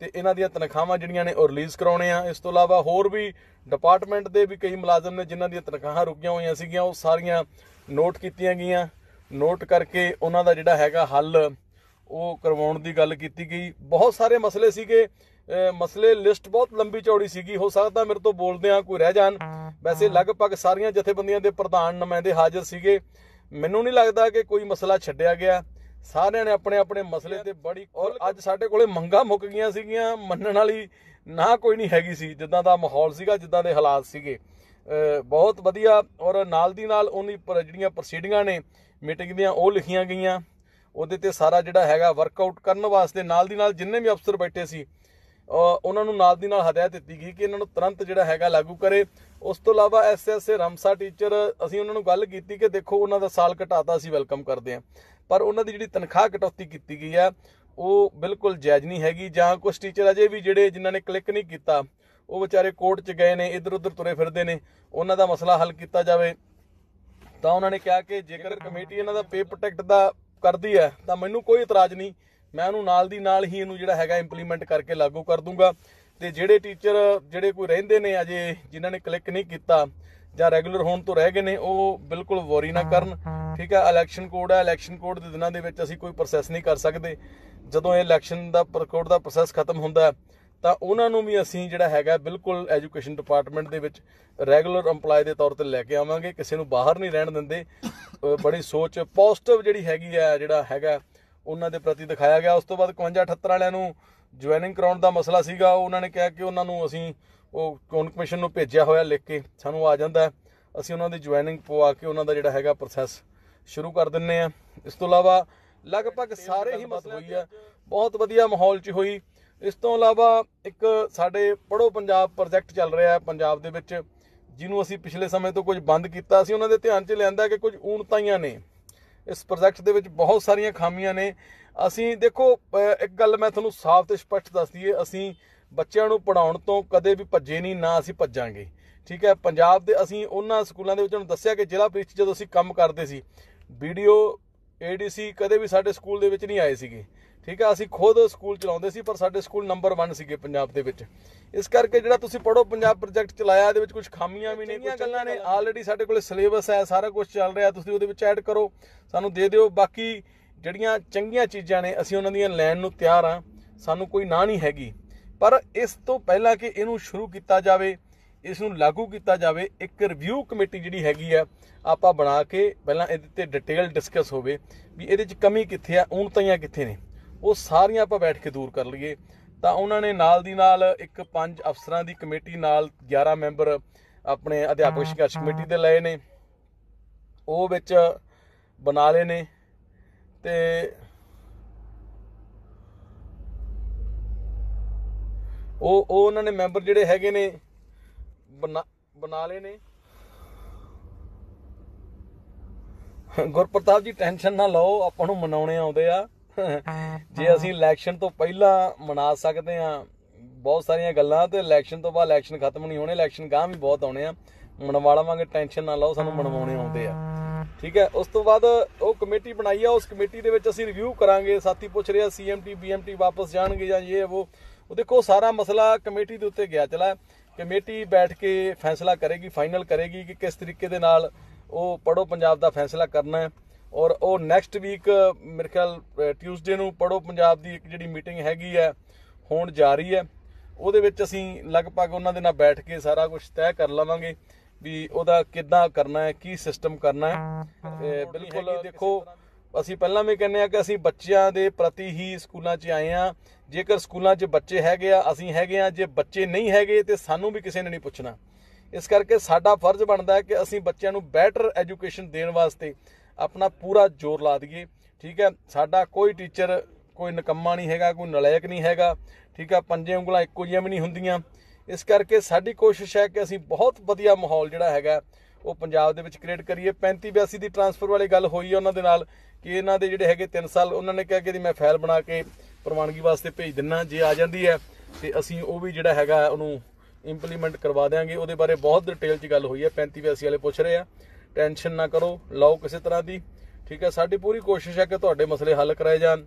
ਤੇ ਇਹਨਾਂ ਦੀਆਂ ਤਨਖਾਹਾਂ ਜਿਹੜੀਆਂ ਨੇ ਉਹ ਰਿਲੀਜ਼ ਕਰਾਉਣੇ ਆ। ਇਸ ਤੋਂ ਇਲਾਵਾ ਹੋਰ ਵੀ ਡਿਪਾਰਟਮੈਂਟ ਦੇ ਵੀ ਕਈ ਮੁਲਾਜ਼ਮ ਨੇ ਜਿਨ੍ਹਾਂ ਦੀਆਂ ਤਨਖਾਹਾਂ ਰੁਕੀਆਂ ਹੋਈਆਂ ਸੀਗੀਆਂ, ਉਹ ਸਾਰੀਆਂ ਨੋਟ ਕੀਤੀਆਂ ਗਈਆਂ। ਨੋਟ ਕਰਕੇ ਉਹਨਾਂ ਦਾ ਜਿਹੜਾ ਹੈਗਾ ਹੱਲ ਉਹ ਕਰਵਾਉਣ ਦੀ ਗੱਲ ਕੀਤੀ ਗਈ। ਬਹੁਤ ਸਾਰੇ ਮਸਲੇ ਸੀਗੇ। ਮਸਲੇ ਲਿਸਟ ਬਹੁਤ ਲੰਬੀ ਚੌੜੀ ਸੀਗੀ। ਹੋ ਸਕਦਾ ਮੇਰੇ ਤੋਂ ਬੋਲਦਿਆਂ ਕੋਈ ਰਹਿ ਜਾਣ। ਵੈਸੇ ਲਗਭਗ ਸਾਰੀਆਂ ਜਥੇਬੰਦੀਆਂ ਦੇ ਪ੍ਰਧਾਨ ਨੁਮਾਇੰਦੇ ਹਾਜ਼ਰ ਸੀਗੇ। ਮੈਨੂੰ ਨਹੀਂ ਲੱਗਦਾ ਕਿ ਕੋਈ ਮਸਲਾ ਛੱਡਿਆ ਗਿਆ। ਸਾਰਿਆਂ ਨੇ ਆਪਣੇ ਆਪਣੇ ਮਸਲੇ ਤੇ ਬੜੀ ਔਰ ਅੱਜ ਸਾਡੇ ਕੋਲੇ ਮੰਗਾ ਮੁੱਕ ਗਈਆਂ ਸੀਗੀਆਂ ਮੰਨਣ ਵਾਲੀ ਨਾ ਕੋਈ ਨਹੀਂ ਹੈਗੀ ਸੀ ਜਿੱਦਾਂ ਦਾ ਮਾਹੌਲ ਸੀਗਾ ਜਿੱਦਾਂ ਦੇ ਹਾਲਾਤ ਸੀਗੇ। ਬਹੁਤ ਵਧੀਆ ਔਰ ਨਾਲ ਦੀ ਨਾਲ ਉਹਨੀ ਪਰ- ਜਿਹੜੀਆਂ ਪ੍ਰੋਸੀਡਿੰਗਾਂ ਨੇ ਮੀਟਿੰਗ ਦੀਆਂ ਉਹ ਲਿਖੀਆਂ ਗਈਆਂ। ਉਹਦੇ ਤੇ ਸਾਰਾ ਜਿਹੜਾ ਹੈਗਾ ਵਰਕਆਊਟ ਕਰਨ ਵਾਸਤੇ ਨਾਲ ਦੀ ਨਾਲ ਜਿੰਨੇ ਵੀ ਅਫਸਰ ਬੈਠੇ ਸੀ ਉਹਨਾਂ ਨੂੰ ਨਾਲ ਦੀ ਨਾਲ ਹਦਾਇਤ ਦਿੱਤੀ ਗਈ ਕਿ ਇਹਨਾਂ ਨੂੰ ਤੁਰੰਤ ਜਿਹੜਾ ਹੈਗਾ ਲਾਗੂ ਕਰੇ। ਉਸ ਤੋਂ ਇਲਾਵਾ ਐਸਐਸਏ ਰਮਸਾ ਟੀਚਰ, ਅਸੀਂ ਉਹਨਾਂ ਨੂੰ ਗੱਲ ਕੀਤੀ ਕਿ ਦੇਖੋ ਉਹਨਾਂ ਦਾ ਸਾਲ ਘਟਾਤਾ, ਅਸੀਂ ਵੈਲਕਮ ਕਰਦੇ ਹਾਂ। ਪਰ ਉਹਨਾਂ ਦੀ ਜਿਹੜੀ ਤਨਖਾਹ ਕਟੌਤੀ ਕੀਤੀ ਗਈ ਹੈ, ਉਹ ਬਿਲਕੁਲ ਜਾਇਜ਼ ਨਹੀਂ ਹੈਗੀ ਜਾਂ ਕੁਝ ਟੀਚਰ ਅਜੇ ਵੀ ਜਿਹੜੇ ਜਿਨ੍ਹਾਂ ਨੇ ਕਲਿੱਕ ਨਹੀਂ ਕੀਤਾ, ਉਹ ਵਿਚਾਰੇ ਕੋਰਟ 'ਚ ਗਏ ਨੇ ਇੱਧਰ ਉੱਧਰ ਤੁਰੇ ਫਿਰਦੇ ਨੇ, ਉਹਨਾਂ ਦਾ ਮਸਲਾ ਹੱਲ ਕੀਤਾ ਜਾਵੇ। ਤਾਂ ਉਹਨਾਂ ਨੇ ਕਿਹਾ ਕਿ ਜੇਕਰ ਕਮੇਟੀ ਇਹਨਾਂ ਦਾ ਪੇ ਪ੍ਰੋਟੈਕਟ ਦਾ ਕਰਦੀ ਹੈ, ਤਾਂ ਮੈਨੂੰ ਕੋਈ ਇਤਰਾਜ਼ ਨਹੀਂ। ਮੈਂ ਉਹਨੂੰ ਨਾਲ ਦੀ ਨਾਲ ਹੀ ਇਹਨੂੰ ਜਿਹੜਾ ਹੈਗਾ ਇੰਪਲੀਮੈਂਟ ਕਰਕੇ ਲਾਗੂ ਕਰ ਦੂੰਗਾ। ਤੇ ਜਿਹੜੇ ਟੀਚਰ ਜਿਹੜੇ ਕੋਈ ਰਹਿੰਦੇ ਨੇ ਅਜੇ ਜਿਨ੍ਹਾਂ ਨੇ ਕਲਿੱਕ ਨਹੀਂ ਕੀਤਾ ਜਾਂ ਰੈਗੂਲਰ ਹੋਣ ਤੋਂ ਰਹਿ ਗਏ ਨੇ ਉਹ ਬਿਲਕੁਲ ਵੋਰੀ ਨਾ ਕਰਨ। ਠੀਕ ਹੈ ਇਲੈਕਸ਼ਨ ਕੋਡ ਹੈ ਇਲੈਕਸ਼ਨ ਕੋਡ ਦੇ ਦਿਨਾਂ ਦੇ ਵਿੱਚ ਅਸੀਂ ਕੋਈ ਪ੍ਰੋਸੈਸ ਨਹੀਂ ਕਰ ਸਕਦੇ। ਜਦੋਂ ਇਹ ਇਲੈਕਸ਼ਨ ਦਾ ਕੋਡ ਦਾ ਪ੍ਰੋਸੈਸ ਖਤਮ ਹੁੰਦਾ ਤਾਂ ਉਹਨਾਂ ਨੂੰ ਵੀ ਅਸੀਂ ਜਿਹੜਾ ਹੈਗਾ ਬਿਲਕੁਲ ਐਜੂਕੇਸ਼ਨ ਡਿਪਾਰਟਮੈਂਟ ਦੇ ਵਿੱਚ ਰੈਗੂਲਰ EMPLOYE ਦੇ ਤੌਰ ਤੇ ਲੈ ਕੇ ਆਵਾਂਗੇ। ਕਿਸੇ ਨੂੰ ਬਾਹਰ ਨਹੀਂ ਰਹਿਣ ਦਿੰਦੇ। ਬੜੀ ਸੋਚ ਪੋਜ਼ਿਟਿਵ ਜਿਹੜੀ ਹੈਗੀ ਹੈ ਜਿਹੜਾ ਹੈਗਾ ਉਹਨਾਂ ਦੇ ਪ੍ਰਤੀ ਦਿਖਾਇਆ ਗਿਆ। ਉਸ ਤੋਂ ਬਾਅਦ 51 78 ਵਾਲਿਆਂ ਨੂੰ ਜੁਆਇਨਿੰਗ ਕਰਾਉਣ ਦਾ ਮਸਲਾ ਸੀਗਾ। ਉਹਨਾਂ ਨੇ ਕਿਹਾ ਕਿ ਉਹਨਾਂ ਨੂੰ ਅਸੀਂ ਉਹ ਚੋਣ ਕਮਿਸ਼ਨ ਨੂੰ ਭੇਜਿਆ ਹੋਇਆ ਲਿਖ ਕੇ। ਸਾਨੂੰ ਆ ਜਾਂਦਾ ਅਸੀਂ ਉਹਨਾਂ ਦੀ ਜੁਆਇਨਿੰਗ ਪਵਾ ਕੇ ਉਹਨਾਂ ਦਾ ਜਿਹੜਾ ਹੈਗਾ ਪ੍ਰੋਸੈਸ ਸ਼ੁਰੂ ਕਰ ਦਿੰਨੇ ਆ ਇਸ ਤੋਂ ਇਲਾਵਾ ਲਗਭਗ ਸਾਰੇ ਹੀ ਮਸਲੇ ਹੋਈ ਆ। ਬਹੁਤ ਵਧੀਆ ਮਾਹੌਲ 'ਚ ਹੋਈ। ਇਸ ਤੋਂ ਇਲਾਵਾ ਇੱਕ ਸਾਡੇ ਪੜੋ ਪੰਜਾਬ ਪ੍ਰੋਜੈਕਟ ਚੱਲ ਰਿਹਾ ਹੈ ਪੰਜਾਬ ਦੇ ਵਿੱਚ, ਜਿਹਨੂੰ ਅਸੀਂ ਪਿਛਲੇ ਸਮੇਂ ਤੋਂ ਕੁਝ ਬੰਦ ਕੀਤਾ ਸੀ। ਉਹਨਾਂ ਦੇ ਧਿਆਨ 'ਚ ਲਿਆਂਦਾ ਕਿ ਕੁਝ ਊਣਤਾਈਆਂ ਨੇ। ਇਸ ਪ੍ਰੋਜੈਕਟ ਦੇ ਵਿੱਚ ਬਹੁਤ ਸਾਰੀਆਂ ਖਾਮੀਆਂ ਨੇ। ਅਸੀਂ ਦੇਖੋ ਇੱਕ ਗੱਲ ਮੈਂ ਤੁਹਾਨੂੰ ਸਾਫ਼ ਤੇ ਸਪਸ਼ਟ ਦੱਸ ਦਈਏ ਅਸੀਂ ਬੱਚਿਆਂ ਨੂੰ ਪੜਾਉਣ ਤੋਂ ਕਦੇ ਵੀ ਭੱਜੇ ਨਹੀਂ, ਨਾ ਅਸੀਂ ਭੱਜਾਂਗੇ। ਠੀਕ ਹੈ ਪੰਜਾਬ ਦੇ ਅਸੀਂ ਉਹਨਾਂ ਸਕੂਲਾਂ ਦੇ ਵਿੱਚ ਉਹਨੂੰ ਦੱਸਿਆ ਕਿ ਜ਼ਿਲ੍ਹਾ ਪ੍ਰੀਸ਼ਦ ਜਦੋਂ ਅਸੀਂ ਕੰਮ ਕਰਦੇ ਸੀ, ਵੀਡੀਓ ਏਡੀਸੀ ਕਦੇ ਵੀ ਸਾਡੇ ਸਕੂਲ ਦੇ ਵਿੱਚ ਨਹੀਂ ਆਏ ਸੀਗੇ। ਠੀਕ ਹੈ ਅਸੀਂ ਖੁਦ ਸਕੂਲ ਚਲਾਉਂਦੇ ਸੀ ਪਰ ਸਾਡੇ ਸਕੂਲ ਨੰਬਰ 1 ਸੀਗੇ ਪੰਜਾਬ ਦੇ ਵਿੱਚ। ਇਸ ਕਰਕੇ ਜਿਹੜਾ ਤੁਸੀਂ ਪੜੋ ਪੰਜਾਬ ਪ੍ਰੋਜੈਕਟ ਚਲਾਇਆ ਇਹਦੇ ਵਿੱਚ ਕੁਝ ਖਾਮੀਆਂ ਵੀ ਨੇ ਕੁਝ ਗੱਲਾਂ ਨੇ। ਆਲਰੇਡੀ ਸਾਡੇ ਕੋਲੇ ਸਿਲੇਬਸ ਹੈ ਸਾਰਾ ਕੁਝ ਚੱਲ ਰਿਹਾ ਤੁਸੀਂ ਉਹਦੇ ਵਿੱਚ ਐਡ ਕਰੋ ਸਾਨੂੰ ਦੇ ਦਿਓ। ਬਾਕੀ ਜਿਹੜੀਆਂ ਚੰਗੀਆਂ ਚੀਜ਼ਾਂ ਨੇ ਅਸੀਂ ਉਹਨਾਂ ਦੀਆਂ ਲੈਣ ਨੂੰ ਤਿਆਰ ਆ ਸਾਨੂੰ ਕੋਈ ਨਾ ਨਹੀਂ ਹੈਗੀ। ਪਰ ਇਸ ਤੋਂ ਪਹਿਲਾਂ ਕਿ ਇਹਨੂੰ ਸ਼ੁਰੂ ਕੀਤਾ ਜਾਵੇ ਇਸ ਨੂੰ ਲਾਗੂ ਕੀਤਾ ਜਾਵੇ ਇੱਕ ਰਿਵਿਊ ਕਮੇਟੀ ਜਿਹੜੀ ਹੈਗੀ ਆ ਆਪਾਂ ਬਣਾ ਕੇ ਪਹਿਲਾਂ ਇਹਦੇ ਤੇ ਡਿਟੇਲ ਡਿਸਕਸ ਹੋਵੇ ਵੀ ਇਹਦੇ ਚ ਕਮੀ ਕਿੱਥੇ ਆ ਊਣਤਾਈਆਂ ਕਿੱਥੇ ਨੇ। ਉਹ ਸਾਰੀਆਂ ਆਪਾਂ ਬੈਠ ਕੇ ਦੂਰ ਕਰ ਲਈਏ। ਤਾਂ ਉਹਨਾਂ ਨੇ ਨਾਲ ਦੀ ਨਾਲ ਇੱਕ ਪੰਜ ਅਫਸਰਾਂ ਦੀ ਕਮੇਟੀ ਨਾਲ 11 ਮੈਂਬਰ ਆਪਣੇ ਅਧਿਆਪਕ ਸੰਘਰਸ਼ ਕਮੇਟੀ ਦੇ ਲਏ ਨੇ। ਉਹ ਵਿੱਚ ਬਣਾ ਲਏ ਨੇ ਤੇ ਉਹ ਉਹ ਉਹਨਾਂ ਨੇ ਮੈਂਬਰ ਜਿਹੜੇ ਹੈਗੇ ਨੇ ਬਣਾ ਬਣਾ ਲਏ ਨੇ। ਗੁਰਪ੍ਰਤਾਪ ਜੀ ਟੈਨਸ਼ਨ ਨਾ ਲਓ ਆਪਾਂ ਨੂੰ ਮਨਾਉਣੇ ਆਉਂਦੇ ਆ। ਜੇ ਅਸੀਂ ਇਲੈਕਸ਼ਨ ਤੋਂ ਪਹਿਲਾਂ ਮਨਾ ਸਕਦੇ ਆ ਬਹੁਤ ਸਾਰੀਆਂ ਗੱਲਾਂ ਤੇ ਇਲੈਕਸ਼ਨ ਤੋਂ ਬਾਅਦ ਇਲੈਕਸ਼ਨ ਖਤਮ ਨਹੀਂ ਹੋਣੇ ਇਲੈਕਸ਼ਨ ਗਾਂ ਵੀ ਬਹੁਤ ਆਉਣੇ ਆ। ਮਨਵਾ ਲਵਾਂਗੇ ਟੈਨਸ਼ਨ ਨਾ ਲਓ ਸਾਨੂੰ ਮਨਵਾਉਣੇ ਆਉਂਦੇ ਆ। ਠੀਕ ਹੈ ਉਸ ਤੋਂ ਬਾਅਦ ਉਹ ਕਮੇਟੀ ਬਣਾਈ ਆ ਉਸ ਕਮੇਟੀ ਦੇ ਵਿੱਚ ਅਸੀਂ ਰਿਵਿਊ ਕਰਾਂਗੇ। ਸਾਥੀ ਪੁੱਛ ਰਿਹਾ ਸੀਐਮਟੀ ਬੀਐਮਟੀ ਵਾਪਸ ਜਾਣਗੇ ਜਾਂ ਇਹ ਉਹ। ਉਹ ਦੇਖੋ ਸਾਰਾ ਮਸਲਾ ਕਮੇਟੀ ਦੇ ਉੱਤੇ ਗਿਆ ਚਲਾ। ਕਮੇਟੀ ਬੈਠ ਕੇ ਫੈਸਲਾ ਕਰੇਗੀ ਫਾਈਨਲ ਕਰੇਗੀ ਕਿ ਕਿਸ ਤਰੀਕੇ ਦੇ ਨਾਲ ਉਹ ਪੜੋ ਪੰਜਾਬ ਦਾ ਫੈਸਲਾ ਕਰਨਾ ਹੈ। ਔਰ ਉਹ ਨੈਕਸਟ ਵੀਕ ਮੇਰੇ ਖਿਆਲ ਟਿਊਜ਼ਡੇ ਨੂੰ ਪੜੋ ਪੰਜਾਬ ਦੀ ਇੱਕ ਜਿਹੜੀ ਮੀਟਿੰਗ ਹੈਗੀ ਹੈ ਹੋਣ ਜਾ ਰਹੀ ਹੈ। ਉਹਦੇ ਵਿੱਚ ਅਸੀਂ ਲਗਭਗ ਉਹਨਾਂ ਦੇ ਨਾਲ ਬੈਠ ਕੇ ਸਾਰਾ ਕੁਝ ਤੈਅ ਕਰ ਲਵਾਂਗੇ ਵੀ ਉਹਦਾ ਕਿੱਦਾਂ ਕਰਨਾ ਹੈ ਕੀ ਸਿਸਟਮ ਕਰਨਾ ਹੈ। ਬਿਲਕੁਲ ਦੇਖੋ ਅਸੀਂ ਪਹਿਲਾਂ ਵੀ ਕਹਿੰਦੇ ਆ ਕਿ ਅਸੀਂ ਬੱਚਿਆਂ ਦੇ ਪ੍ਰਤੀ ਹੀ ਸਕੂਲਾਂ 'ਚ ਆਏ ਆ ਜੇਕਰ ਸਕੂਲਾਂ 'ਚ ਬੱਚੇ ਹੈਗੇ ਆ, ਅਸੀਂ ਹੈਗੇ ਆ ਜੇ ਬੱਚੇ ਨਹੀਂ ਹੈਗੇ ਤੇ ਸਾਨੂੰ ਵੀ ਕਿਸੇ ਨੇ ਨਹੀਂ ਪੁੱਛਣਾ। ਇਸ ਕਰਕੇ ਸਾਡਾ ਫਰਜ਼ ਬਣਦਾ ਹੈ ਕਿ ਅਸੀਂ ਬੱਚਿਆਂ ਨੂੰ ਬੈਟਰ ਐਜੂਕੇਸ਼ਨ ਦੇਣ ਵਾਸਤੇ ਆਪਣਾ ਪੂਰਾ ਜ਼ੋਰ ਲਾ ਦਈਏ। ਠੀਕ ਹੈ, ਸਾਡਾ ਕੋਈ ਟੀਚਰ ਕੋਈ ਨਕੰਮਾ ਨਹੀਂ ਹੈਗਾ, ਕੋਈ ਨਲਾਇਕ ਨਹੀਂ ਹੈਗਾ। ਠੀਕ ਹੈ, ਪੰਜੇ ਉਂਗਲਾਂ ਇੱਕੋ ਜਿਹੀਆਂ ਵੀ ਨਹੀਂ ਹੁੰਦੀਆਂ। ਇਸ ਕਰਕੇ ਸਾਡੀ ਕੋਸ਼ਿਸ਼ ਹੈ ਕਿ ਅਸੀਂ ਬਹੁਤ ਵਧੀਆ ਮਾਹੌਲ ਜਿਹੜਾ ਹੈਗਾ, ਉਹ ਪੰਜਾਬ ਦੇ ਵਿੱਚ ਕ੍ਰੀਏਟ ਕਰੀਏ। 35 82 ਦੀ ਟਰਾਂਸਫਰ ਵਾਲੀ ਗੱਲ ਹੋਈ ਹੈ ਉਹਨਾਂ ਦੇ ਨਾਲ। ਕਿ ਇਹਨਾਂ ਦੇ ਜਿਹੜੇ ਹੈਗੇ 3 ਸਾਲ, ਉਹਨਾਂ ਨੇ ਕਿਹਾ ਕਿ ਮੈਂ ਫਾਈਲ ਬਣਾ ਕੇ ਪ੍ਰਵਾਨਗੀ ਵਾਸਤੇ ਭੇਜ ਦਿੰਨਾ, ਜੇ ਆ ਜਾਂਦੀ ਹੈ, ਤੇ ਅਸੀਂ ਉਹ ਵੀ ਜਿਹੜਾ ਹੈਗਾ ਉਹਨੂੰ ਇੰਪਲੀਮੈਂਟ ਕਰਵਾ ਦੇਾਂਗੇ ਉਹਦੇ ਬਾਰੇ ਬਹੁਤ ਡਿਟੇਲ 'ਚ ਗੱਲ ਹੋਈ ਹੈ 35 82 ਵਾਲੇ ਪੁੱਛ ਰਹੇ ਆ। ਟੈਨਸ਼ਨ ਨਾ ਕਰੋ, ਲਓ ਕਿਸੇ ਤਰ੍ਹਾਂ ਦੀ। ਠੀਕ ਹੈ, ਸਾਡੀ ਪੂਰੀ ਕੋਸ਼ਿਸ਼ ਹੈ ਕਿ ਤੁਹਾਡੇ ਮਸਲੇ ਹੱਲ ਕਰਾਏ ਜਾਣ।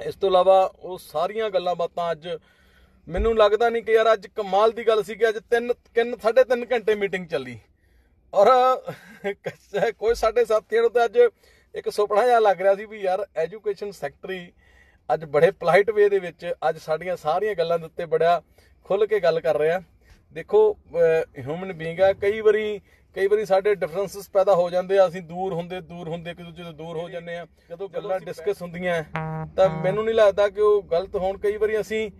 ਇਸ ਤੋਂ ਇਲਾਵਾ ਉਹ ਸਾਰੀਆਂ ਗੱਲਾਂ ਬਾਤਾਂ ਅੱਜ ਮੈਨੂੰ ਲੱਗਦਾ ਨਹੀਂ ਕਿ ਯਾਰ ਅੱਜ ਕਮਾਲ ਦੀ ਗੱਲ ਸੀ ਕਿ ਅੱਜ 3 3 3.5 ਘੰਟੇ ਮੀਟਿੰਗ ਚੱਲੀ। ਔਰ, ਕੋਈ ਸਾਡੇ ਸਾਥੀਆਂ ਨੂੰ ਤਾਂ ਅੱਜ ਇੱਕ ਸੁਪਨਾ ਜਿਹਾ ਲੱਗ ਰਿਹਾ ਸੀ ਵੀ ਯਾਰ ਐਜੂਕੇਸ਼ਨ ਸੈਕਟਰੀ ਅੱਜ ਬੜੇ ਪੋਲਾਈਟ ਵੇ ਦੇ ਵਿੱਚ ਅੱਜ ਸਾਡੀਆਂ ਸਾਰੀਆਂ ਗੱਲਾਂ ਦੇ ਉੱਤੇ ਬੜਾ ਖੁੱਲ ਕੇ ਗੱਲ ਕਰ ਰਿਹਾ। ਦੇਖੋ ਹਿਊਮਨ ਬੀਇੰਗ ਆ ਕਈ ਵਾਰੀ ਕਈ ਵਾਰੀ ਸਾਡੇ ਡਿਫਰੈਂਸਸ ਪੈਦਾ ਹੋ ਜਾਂਦੇ ਆ ਅਸੀਂ ਦੂਰ ਹੁੰਦੇ ਦੂਰ ਹੁੰਦੇ ਇੱਕ ਦੂਜੇ ਤੋਂ ਦੂਰ ਹੋ ਜਾਂਦੇ ਆ। ਜਦੋਂ ਗੱਲਾਂ ਡਿਸਕਸ ਹੁੰਦੀਆਂ ਤਾਂ ਮੈਨੂੰ ਨਹੀਂ ਲੱਗਦਾ ਕਿ ਉਹ ਗਲਤ ਹੋਣ। ਕਈ ਵਾਰੀ ਅਸੀਂ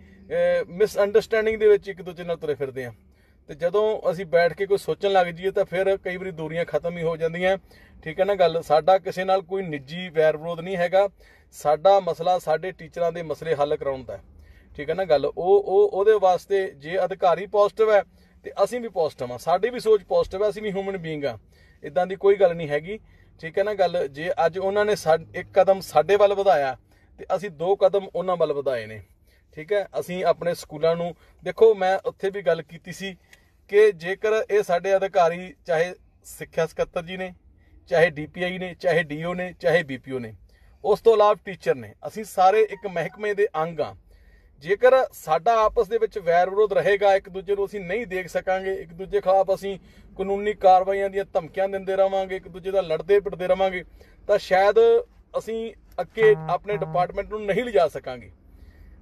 ਮਿਸ ਅੰਡਰਸਟੈਂਡਿੰਗ ਦੇ ਵਿੱਚ ਇੱਕ ਦੂਜੇ ਨਾਲ ਤੁਰੇ ਫਿਰਦੇ ਆ। ਤੇ ਜਦੋਂ ਅਸੀਂ ਬੈਠ ਕੇ ਕੋਈ ਸੋਚਣ ਲੱਗ ਜਾਈਏ ਤਾਂ ਫਿਰ ਕਈ ਵਾਰੀ ਦੂਰੀਆਂ ਖਤਮ ਹੀ ਹੋ ਜਾਂਦੀਆਂ। ਠੀਕ ਹੈ ਨਾ ਗੱਲ? ਸਾਡਾ ਕਿਸੇ ਨਾਲ ਕੋਈ ਨਿੱਜੀ ਵੈਰ ਵਿਰੋਧ ਨਹੀਂ ਹੈਗਾ। ਸਾਡਾ ਮਸਲਾ ਸਾਡੇ ਟੀਚਰਾਂ ਦੇ ਮਸਲੇ ਹੱਲ ਕਰਾਉਣ ਦਾ ਠੀਕ ਹੈ ਨਾ ਗੱਲ? ਉਹ ਉਹ, ਉਹਦੇ ਵਾਸਤੇ ਜੇ ਅਧਿਕਾਰੀ ਪੋਜ਼ਿਟਿਵ ਹੈ, ਤੇ ਅਸੀਂ ਵੀ ਪੋਜ਼ਿਟਿਵ ਆ ਸਾਡੀ ਵੀ ਸੋਚ ਪੋਜ਼ਿਟਿਵ ਹੈ, ਅਸੀਂ ਵੀ ਹਿਊਮਨ ਬੀਇੰਗ ਆ ਇਦਾਂ ਦੀ ਕੋਈ ਗੱਲ ਨਹੀਂ ਹੈਗੀ। ਠੀਕ ਹੈ ਨਾ ਗੱਲ? ਜੇ ਅੱਜ ਉਹਨਾਂ ਨੇ ਇੱਕ ਕਦਮ ਸਾਡੇ ਵੱਲ ਵਧਾਇਆ, ਤੇ ਅਸੀਂ ਦੋ ਕਦਮ ਉਹਨਾਂ ਵੱਲ ਵਧਾਏ ਨੇ। ਠੀਕ ਹੈ? ਅਸੀਂ ਆਪਣੇ ਸਕੂਲਾਂ ਨੂੰ, ਦੇਖੋ ਮੈਂ ਉੱਥੇ ਵੀ ਗੱਲ ਕੀਤੀ ਸੀ ਕਿ ਜੇਕਰ ਇਹ ਸਾਡੇ ਅਧਿਕਾਰੀ, ਚਾਹੇ ਸਿੱਖਿਆ ਸਕੱਤਰ ਜੀ ਨੇ, ਚਾਹੇ ਡੀਪੀਆਈ ਨੇ, ਚਾਹੇ ਡੀਓ ਨੇ, ਚਾਹੇ ਬੀਪੀਓ ਨੇ, ਉਸ ਤੋਂ ਇਲਾਵਾ ਟੀਚਰ ਨੇ, ਅਸੀਂ ਸਾਰੇ ਇੱਕ ਮਹਿਕਮੇ ਦੇ ਅੰਗ ਆ ਜੇਕਰ ਸਾਡਾ ਆਪਸ ਦੇ ਵਿੱਚ ਵੈਰ ਵਿਰੋਧ ਰਹੇਗਾ, ਇੱਕ ਦੂਜੇ ਨੂੰ ਅਸੀਂ ਨਹੀਂ ਦੇਖ ਸਕਾਂਗੇ, ਇੱਕ ਦੂਜੇ ਖਿਲਾਫ ਅਸੀਂ ਕਾਨੂੰਨੀ ਕਾਰਵਾਈਆਂ ਦੀਆਂ ਧਮਕੀਆਂ ਦਿੰਦੇ ਰਵਾਂਗੇ, ਇੱਕ ਦੂਜੇ ਦਾ ਲੜਦੇ ਪਿੜਦੇ ਰਵਾਂਗੇ, ਤਾਂ ਸ਼ਾਇਦ ਅਸੀਂ ਅੱਗੇ ਆਪਣੇ ਡਿਪਾਰਟਮੈਂਟ ਨੂੰ ਨਹੀਂ ਲਿਜਾ ਸਕਾਂਗੇ।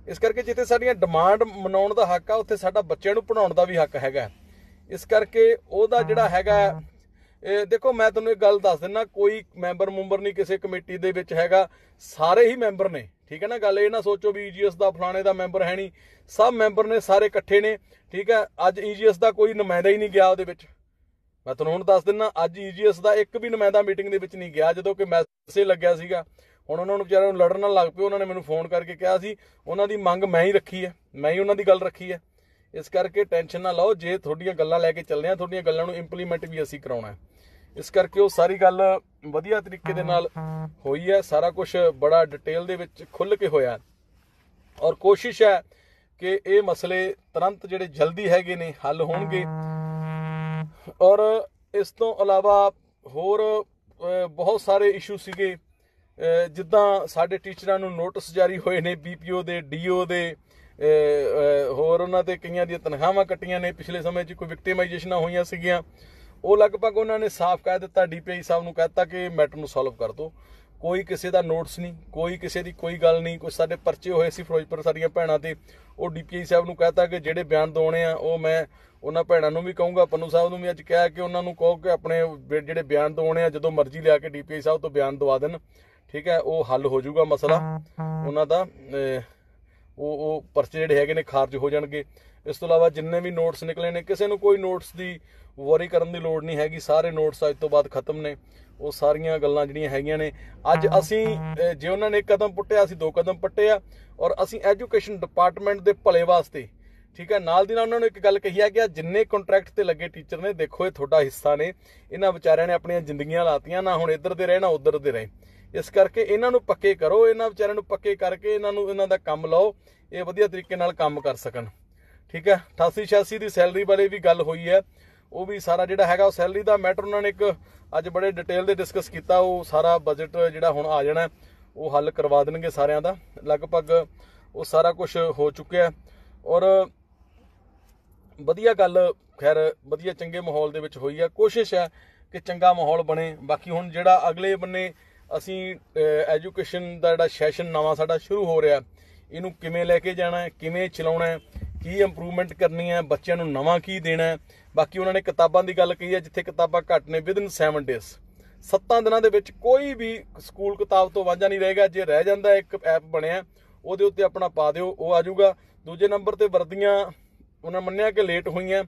ਇਸ ਕਰਕੇ ਜਿੱਥੇ ਸਾਡੀਆਂ ਡਿਮਾਂਡ ਮਨਾਉਣ ਦਾ ਹੱਕ ਆ, ਉੱਥੇ ਸਾਡਾ ਬੱਚਿਆਂ ਨੂੰ ਪੜਾਉਣ ਦਾ ਵੀ ਹੱਕ ਹੈਗਾ। ਇਸ ਕਰਕੇ ਉਹਦਾ ਜਿਹੜਾ ਹੈਗਾ ਇਹ ਦੇਖੋ ਮੈਂ ਤੁਹਾਨੂੰ ਇੱਕ ਗੱਲ ਦੱਸ ਦਿੰਨਾ ਕੋਈ ਮੈਂਬਰ ਮੁੰਬਰ ਨਹੀਂ ਕਿਸੇ ਕਮੇਟੀ ਦੇ ਵਿੱਚ ਹੈਗਾ ਸਾਰੇ ਹੀ ਮੈਂਬਰ ਨੇ ਠੀਕ ਹੈ ਨਾ? ਗੱਲ ਇਹ ਨਾ ਸੋਚੋ ਵੀ ਈਜੀਐਸ ਦਾ ਫਲਾਣੇ ਦਾ ਮੈਂਬਰ ਹੈ ਨਹੀਂ ਸਭ ਮੈਂਬਰ ਨੇ ਸਾਰੇ ਇਕੱਠੇ ਨੇ ਠੀਕ ਹੈ? ਅੱਜ ਈਜੀਐਸ ਦਾ ਕੋਈ ਨੁਮਾਇੰਦਾ ਹੀ ਨਹੀਂ ਗਿਆ ਉਹਦੇ ਵਿੱਚ। ਮੈਂ ਤੁਹਾਨੂੰ ਹੁਣ ਦੱਸ ਦਿੰਨਾ ਅੱਜ ਈਜੀਐਸ ਦਾ ਇੱਕ ਵੀ ਨੁਮਾਇੰਦਾ ਮੀਟਿੰਗ ਦੇ ਵਿੱਚ ਨਹੀਂ ਗਿਆ ਜਦੋਂ ਕਿ ਮੈਸੇਜ ਲੱਗਿਆ ਸੀਗਾ। ਹੁਣ ਉਹਨਾਂ ਨੂੰ ਵਿਚਾਰਿਆਂ ਨੂੰ ਲੜਨ ਨਾਲ ਲੱਗ ਪਏ ਉਹਨਾਂ ਨੇ ਮੈਨੂੰ ਫੋਨ ਕਰਕੇ ਕਿਹਾ ਸੀ ਉਹਨਾਂ ਦੀ ਮੰਗ ਮੈਂ ਹੀ ਰੱਖੀ ਹੈ ਮੈਂ ਹੀ ਉਹਨਾਂ ਦੀ ਗੱਲ ਰੱਖੀ ਹੈ। ਇਸ ਕਰਕੇ ਟੈਨਸ਼ਨ ਨਾ ਲਓ, ਜੇ ਤੁਹਾਡੀਆਂ ਗੱਲਾਂ ਲੈ ਕੇ ਚੱਲਦੇ ਆ ਤੁਹਾਡੀਆਂ ਗੱਲਾਂ ਨੂੰ ਇੰਪਲੀਮੈਂਟ ਵੀ ਅਸੀਂ ਕਰਾਉਣਾ ਹੈ। ਇਸ ਕਰਕੇ ਉਹ ਸਾਰੀ ਗੱਲ ਵਧੀਆ ਤਰੀਕੇ ਦੇ ਨਾਲ ਹੋਈ ਹੈ, ਸਾਰਾ ਕੁਝ ਬੜਾ ਡਿਟੇਲ ਦੇ ਵਿੱਚ ਖੁੱਲ ਕੇ ਹੋਇਆ ਔਰ ਕੋਸ਼ਿਸ਼ ਹੈ ਕਿ ਇਹ ਮਸਲੇ ਤੁਰੰਤ ਜਿਹੜੇ ਜਲਦੀ ਹੈਗੇ ਨੇ, ਹੱਲ ਹੋਣਗੇ। ਔਰ ਇਸ ਤੋਂ ਇਲਾਵਾ ਹੋਰ ਬਹੁਤ ਸਾਰੇ ਇਸ਼ੂ ਸੀਗੇ। ਜਿੱਦਾਂ ਸਾਡੇ ਟੀਚਰਾਂ ਨੂੰ ਨੋਟਿਸ ਜਾਰੀ ਹੋਏ ਨੇ ਬੀਪੀਓ ਦੇ ਡੀਓ ਦੇ ਹੋਰ ਉਹਨਾਂ ਤੇ ਕਈਆਂ ਦੀਆਂ ਤਨਖਾਹਾਂ ਕੱਟੀਆਂ ਨੇ। ਪਿਛਲੇ ਸਮੇਂ 'ਚ ਕੋਈ ਵਿਕਟਿਮਾਈਜੇਸ਼ਨਾਂ ਹੋਈਆਂ ਸੀਗੀਆਂ। ਉਹ ਲਗਭਗ ਉਹਨਾਂ ਨੇ ਸਾਫ਼ ਕਹਿ ਦਿੱਤਾ ਡੀਪੀਆਈ ਸਾਹਿਬ ਨੂੰ ਕਹਿਤਾ ਕਿ ਮੈਟਰ ਨੂੰ ਸੋਲਵ ਕਰ ਦਿਓ। ਕੋਈ ਕਿਸੇ ਦਾ ਨੋਟਿਸ ਨਹੀਂ ਕੋਈ ਕਿਸੇ ਦੀ ਕੋਈ ਗੱਲ ਨਹੀਂ ਕੋਈ ਸਾਡੇ ਪਰਚੇ ਹੋਏ ਸੀ ਫਿਰੋਜ਼ਪੁਰ ਸਾਡੀਆਂ ਭੈਣਾਂ ਤੇ ਉਹ ਡੀਪੀਆਈ ਸਾਹਿਬ ਨੂੰ ਕਹਿਤਾ ਕਿ ਜਿਹੜੇ ਬਿਆਨ ਦੋਣੇ ਆ ਉਹ ਮੈਂ ਉਹਨਾਂ ਭੈਣਾਂ ਨੂੰ ਵੀ ਕਹੂੰਗਾ ਪੰਨੂ ਸਾਹਿਬ ਨੂੰ ਵੀ ਅੱਜ ਕਿਹਾ ਕਿ ਉਹਨਾਂ ਨੂੰ ਕਹੋ ਕਿ ਆਪਣੇ ਜਿਹੜੇ ਬਿਆਨ ਦੋਣੇ ਆ ਜਦੋਂ ਮਰਜ਼ੀ ਲਿਆ ਕੇ ਡੀਪੀਆਈ ਸਾਹਿਬ ਤੋਂ ਬਿਆਨ ਦਵਾ ਦੇਣ। ਠੀਕ ਹੈ ਉਹ ਹੱਲ ਹੋ ਜਾਊਗਾ ਮਸਲਾ। ਉਹਨਾਂ ਦਾ ਉਹ ਉਹ ਪਰਚੇ ਜਿਹੜੇ ਹੈਗੇ ਨੇ ਖਾਰਜ ਹੋ ਜਾਣਗੇ। ਇਸ ਤੋਂ ਇਲਾਵਾ ਜਿੰਨੇ ਵੀ ਨੋਟਸ ਨਿਕਲੇ ਨੇ ਕਿਸੇ ਨੂੰ ਕੋਈ ਨੋਟਸ ਦੀ ਵਰੀ ਕਰਨ ਦੀ ਲੋੜ ਨਹੀਂ ਹੈਗੀ। ਸਾਰੇ ਨੋਟਸ ਅੱਜ ਤੋਂ ਬਾਅਦ ਖਤਮ ਨੇ। ਉਹ ਸਾਰੀਆਂ ਗੱਲਾਂ ਜਿਹੜੀਆਂ ਹੈਗੀਆਂ ਨੇ ਅੱਜ ਅਸੀਂ ਜੇ ਉਹਨਾਂ ਨੇ ਇੱਕ ਕਦਮ ਪੁੱਟਿਆ ਅਸੀਂ ਦੋ ਕਦਮ ਪੱਟੇ ਆ ਔਰ ਅਸੀਂ ਐਜੂਕੇਸ਼ਨ ਡਿਪਾਰਟਮੈਂਟ ਦੇ ਭਲੇ ਵਾਸਤੇ ਠੀਕ ਹੈ ਨਾਲ ਦੀ ਨਾਲ ਉਹਨਾਂ ਨੂੰ ਇੱਕ ਗੱਲ ਕਹੀ ਆ ਕਿ ਜਿੰਨੇ ਕੰਟਰੈਕਟ ਤੇ ਲੱਗੇ ਟੀਚਰ ਨੇ ਦੇਖੋ ਇਹ ਤੁਹਾਡਾ ਹਿੱਸਾ ਨੇ। ਇਹਨਾਂ ਵਿਚਾਰਿਆਂ ਨੇ ਆਪਣੀਆਂ ਜ਼ਿੰਦਗੀਆਂ ਲਾਤੀਆਂ ਨਾ ਹੁਣ ਇੱਧਰ ਦੇ ਰਹੇ ਨਾ ਉੱਧਰ ਦੇ ਰਹੇ। ਇਸ ਕਰਕੇ ਇਹਨਾਂ ਨੂੰ ਪੱਕੇ ਕਰੋ, ਇਹਨਾਂ ਵਿਚਾਰਿਆਂ ਨੂੰ ਪੱਕੇ ਕਰਕੇ ਇਹਨਾਂ ਨੂੰ, ਇਹਨਾਂ ਦਾ ਕੰਮ ਲਾਓ, ਇਹ ਵਧੀਆ ਤਰੀਕੇ ਨਾਲ ਕੰਮ ਕਰ ਸਕਣ। ਠੀਕ ਹੈ? 88 86 ਦੀ ਸੈਲਰੀ ਬਾਰੇ ਵੀ ਗੱਲ ਹੋਈ ਹੈ। ਉਹ ਵੀ ਸਾਰਾ ਜਿਹੜਾ ਹੈਗਾ, ਉਹ ਸੈਲਰੀ ਦਾ ਮੈਟਰ ਉਹਨਾਂ ਨੇ ਇੱਕ ਅੱਜ ਬੜੇ ਡਿਟੇਲ ਦੇ ਡਿਸਕਸ ਕੀਤਾ, ਉਹ ਸਾਰਾ ਬਜਟ ਜਿਹੜਾ ਹੁਣ ਆ ਜਾਣਾ, ਉਹ ਹੱਲ ਕਰਵਾ ਦੇਣਗੇ ਸਾਰਿਆਂ ਦਾ। ਲਗਭਗ ਉਹ ਸਾਰਾ ਕੁਝ ਹੋ ਚੁੱਕਿਆ ਔਰ ਵਧੀਆ ਗੱਲ, ਖੈਰ ਵਧੀਆ ਚੰਗੇ ਮਾਹੌਲ ਦੇ ਵਿੱਚ ਹੋਈ ਹੈ। ਕੋਸ਼ਿਸ਼ ਹੈ ਕਿ ਚੰਗਾ ਮਾਹੌਲ ਬਣੇ। ਬਾਕੀ ਹੁਣ ਜਿਹੜਾ ਅਗਲੇ ਬੰਨੇ ਅਸੀਂ ਐਜੂਕੇਸ਼ਨ ਦਾ ਜਿਹੜਾ ਸੈਸ਼ਨ ਨਵਾਂ ਸਾਡਾ ਸ਼ੁਰੂ ਹੋ ਰਿਹਾ, ਇਹਨੂੰ ਕਿਵੇਂ ਲੈ ਕੇ ਜਾਣਾ ਹੈ, ਕਿਵੇਂ ਚਲਾਉਣਾ ਹੈ, ਕੀ ਇੰਪਰੂਵਮੈਂਟ ਕਰਨੀ ਹੈ, ਬੱਚਿਆਂ ਨੂੰ ਨਵਾਂ ਕੀ ਦੇਣਾ ਹੈ। ਬਾਕੀ ਉਹਨਾਂ ਨੇ ਕਿਤਾਬਾਂ ਦੀ ਗੱਲ ਕਹੀ ਹੈ, ਜਿੱਥੇ ਕਿਤਾਬਾਂ ਘੱਟ ਨੇ ਵਿਦਨ 7 ਡੇਜ਼ ਸੱਤਾਂ ਦਿਨਾਂ ਦੇ ਵਿੱਚ ਕੋਈ ਵੀ ਸਕੂਲ ਕਿਤਾਬ ਤੋਂ ਵਾਂਝਾ ਨਹੀਂ ਰਹੇਗਾ, ਜੇ ਰਹਿ ਜਾਂਦਾ ਇੱਕ ਐਪ ਬਣਿਆ, ਉਹਦੇ ਉੱਤੇ ਆਪਣਾ ਪਾ ਦਿਓ, ਉਹ ਆ ਜਾਊਗਾ। ਦੂਜੇ ਨੰਬਰ ਤੇ ਵਰਦੀਆਂ, ਉਹਨਾਂ ਮੰਨਿਆ ਕਿ ਲੇਟ ਹੋਈਆਂ।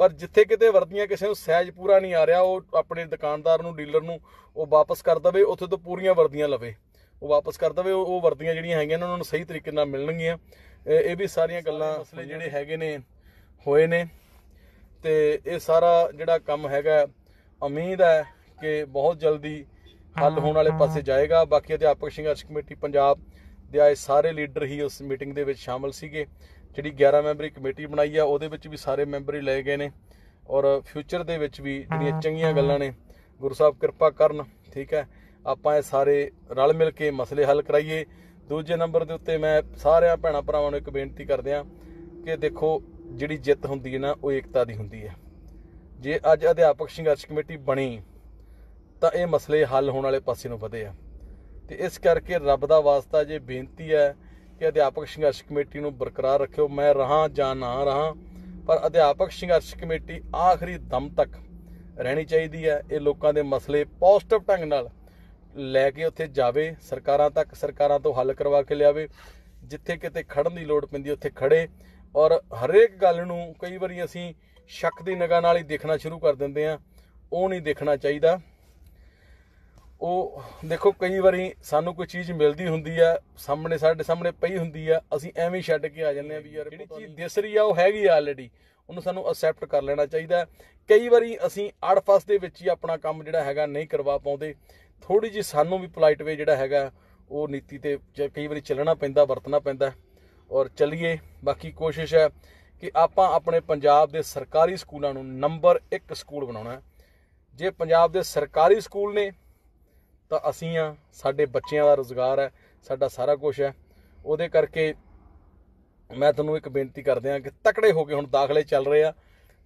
ਪਰ ਜਿੱਥੇ ਕਿਤੇ ਵਰਦੀਆਂ ਕਿਸੇ ਨੂੰ ਸਹਿਜ ਪੂਰਾ ਨਹੀਂ ਆ ਰਿਹਾ ਉਹ ਆਪਣੇ ਦੁਕਾਨਦਾਰ ਨੂੰ ਡੀਲਰ ਨੂੰ ਉਹ ਵਾਪਸ ਕਰ ਦਵੇ ਉੱਥੇ ਤੋਂ ਪੂਰੀਆਂ ਵਰਦੀਆਂ ਲਵੇ। ਉਹ ਵਾਪਸ ਕਰ ਦਵੇ ਉਹ ਵਰਦੀਆਂ ਜਿਹੜੀਆਂ ਹੈਗੀਆਂ ਉਹਨਾਂ ਨੂੰ ਸਹੀ ਤਰੀਕੇ ਨਾਲ ਮਿਲਣਗੀਆਂ। ਇਹ ਇਹ ਵੀ ਸਾਰੀਆਂ ਗੱਲਾਂ ਮਸਲੇ ਜਿਹੜੇ ਹੈਗੇ ਨੇ ਹੋਏ ਨੇ। ਤੇ ਇਹ ਸਾਰਾ ਜਿਹੜਾ ਕੰਮ ਹੈਗਾ ਉਮੀਦ ਹੈ ਕਿ ਬਹੁਤ ਜਲਦੀ ਹੱਲ ਹੋਣ ਵਾਲੇ ਪਾਸੇ ਜਾਏਗਾ। ਬਾਕੀ ਅਧਿਆਪਕ ਸੰਘਰਸ਼ ਕਮੇਟੀ ਪੰਜਾਬ ਦੇ ਆਏ ਸਾਰੇ ਲੀਡਰ ਹੀ ਉਸ ਮੀਟਿੰਗ ਦੇ ਵਿੱਚ ਸ਼ਾਮਲ ਸੀਗੇ। ਜਿਹੜੀ 11 ਮੈਂਬਰੀ ਕਮੇਟੀ ਬਣਾਈ ਆ ਉਹਦੇ ਵਿੱਚ ਵੀ ਸਾਰੇ ਮੈਂਬਰ ਹੀ ਲਏ ਗਏ ਨੇ ਔਰ ਫਿਊਚਰ ਦੇ ਵਿੱਚ ਵੀ ਜਿਹੜੀਆਂ ਚੰਗੀਆਂ ਗੱਲਾਂ ਨੇ ਗੁਰੂ ਸਾਹਿਬ ਕਿਰਪਾ ਕਰਨ ਠੀਕ ਹੈ। ਆਪਾਂ ਇਹ ਸਾਰੇ ਰਲ ਮਿਲ ਕੇ ਮਸਲੇ ਹੱਲ ਕਰਾਈਏ। ਦੂਜੇ ਨੰਬਰ ਦੇ ਉੱਤੇ ਮੈਂ ਸਾਰਿਆਂ ਭੈਣਾਂ ਭਰਾਵਾਂ ਨੂੰ ਇੱਕ ਬੇਨਤੀ ਕਰਦੇ ਆ ਕਿ ਦੇਖੋ ਜਿਹੜੀ ਜਿੱਤ ਹੁੰਦੀ ਹੈ ਨਾ ਉਹ ਏਕਤਾ ਦੀ ਹੁੰਦੀ ਹੈ। ਜੇ ਅੱਜ ਅਧਿਆਪਕ ਸੰਘਰਸ਼ ਕਮੇਟੀ ਬਣੀ ਤਾਂ ਇਹ ਮਸਲੇ ਹੱਲ ਹੋਣ ਵਾਲੇ ਪਾਸੇ ਨੂੰ ਵਧੇ ਆ। ਤੇ ਇਸ ਕਰਕੇ ਰੱਬ ਦਾ ਵਾਸਤਾ ਜੇ ਬੇਨਤੀ ਹੈ ਕਿ ਅਧਿਆਪਕ ਸੰਘਰਸ਼ ਕਮੇਟੀ ਨੂੰ ਬਰਕਰਾਰ ਰੱਖਿਓ। ਮੈਂ ਰਹਾ ਜਾਂ ਨਾ ਰਹਾ, ਪਰ ਅਧਿਆਪਕ ਸੰਘਰਸ਼ ਕਮੇਟੀ ਆਖਰੀ ਦਮ ਤੱਕ ਰਹਿਣੀ ਚਾਹੀਦੀ ਹੈ। ਇਹ ਲੋਕਾਂ ਦੇ ਮਸਲੇ ਪੋਜ਼ਿਟਿਵ ਢੰਗ ਨਾਲ ਲੈ ਕੇ ਉੱਥੇ ਜਾਵੇ, ਸਰਕਾਰਾਂ ਤੱਕ, ਸਰਕਾਰਾਂ ਤੋਂ ਹੱਲ ਕਰਵਾ ਕੇ ਲਿਆਵੇ। ਜਿੱਥੇ ਕਿਤੇ ਖੜਨ ਦੀ ਲੋੜ ਪੈਂਦੀ, ਉੱਥੇ ਖੜੇ। ਔਰ ਹਰੇਕ ਗੱਲ ਨੂੰ ਕਈ ਵਾਰੀ ਅਸੀਂ ਸ਼ੱਕ ਦੀ ਨਿਗਾਹ ਨਾਲ ਹੀ ਦੇਖਣਾ ਸ਼ੁਰੂ ਕਰ ਦਿੰਦੇ ਆ ਉਹ ਨਹੀਂ ਦੇਖਣਾ ਚਾਹੀਦਾ। ਉਹ ਦੇਖੋ ਕਈ ਵਾਰੀ ਸਾਨੂੰ ਕੋਈ ਚੀਜ਼ ਮਿਲਦੀ ਹੁੰਦੀ ਆ ਸਾਹਮਣੇ ਸਾਡੇ ਸਾਹਮਣੇ ਪਈ ਹੁੰਦੀ ਆ ਅਸੀਂ ਐਵੇਂ ਛੱਡ ਕੇ ਆ ਜਾਂਦੇ ਆ ਵੀ ਯਾਰ ਜਿਹੜੀ ਚੀਜ਼ ਦਿਸ ਰਹੀ ਆ ਉਹ ਹੈਗੀ ਆ ਆਲਰੇਡੀ ਉਹਨੂੰ ਸਾਨੂੰ ਅਸੈਪਟ ਕਰ ਲੈਣਾ ਚਾਹੀਦਾ। ਕਈ ਵਾਰੀ ਅਸੀਂ ਅੜਫਸ ਦੇ ਵਿੱਚ ਹੀ ਆਪਣਾ ਕੰਮ ਜਿਹੜਾ ਹੈਗਾ ਨਹੀਂ ਕਰਵਾ ਪਾਉਂਦੇ। ਥੋੜੀ ਜੀ ਸਾਨੂੰ ਵੀ ਪੋਲਾਈਟ ਵੇ ਜਿਹੜਾ ਹੈਗਾ ਉਹ ਨੀਤੀ ਤੇ ਕਈ ਵਾਰੀ ਚੱਲਣਾ ਪੈਂਦਾ ਵਰਤਣਾ ਪੈਂਦਾ। ਔਰ ਚੱਲੀਏ ਬਾਕੀ ਕੋਸ਼ਿਸ਼ ਹੈ ਕਿ ਆਪਾਂ ਆਪਣੇ ਪੰਜਾਬ ਦੇ ਸਰਕਾਰੀ ਸਕੂਲਾਂ ਨੂੰ ਨੰਬਰ 1 ਸਕੂਲ ਬਣਾਉਣਾ ਹੈ। ਜੇ ਪੰਜਾਬ ਦੇ ਸਰਕਾਰੀ ਸਕੂਲ ਨੇ ਤਾਂ ਅਸੀਂ ਆ, ਸਾਡੇ ਬੱਚਿਆਂ ਦਾ ਰੋਜ਼ਗਾਰ ਹੈ, ਸਾਡਾ ਸਾਰਾ ਕੁਝ ਹੈ। ਉਹਦੇ ਕਰਕੇ ਮੈਂ ਤੁਹਾਨੂੰ ਇੱਕ ਬੇਨਤੀ ਕਰਦੇ ਹਾਂ ਕਿ ਤਕੜੇ ਹੋ ਕੇ ਹੁਣ ਦਾਖਲੇ ਚੱਲ ਰਹੇ ਆ।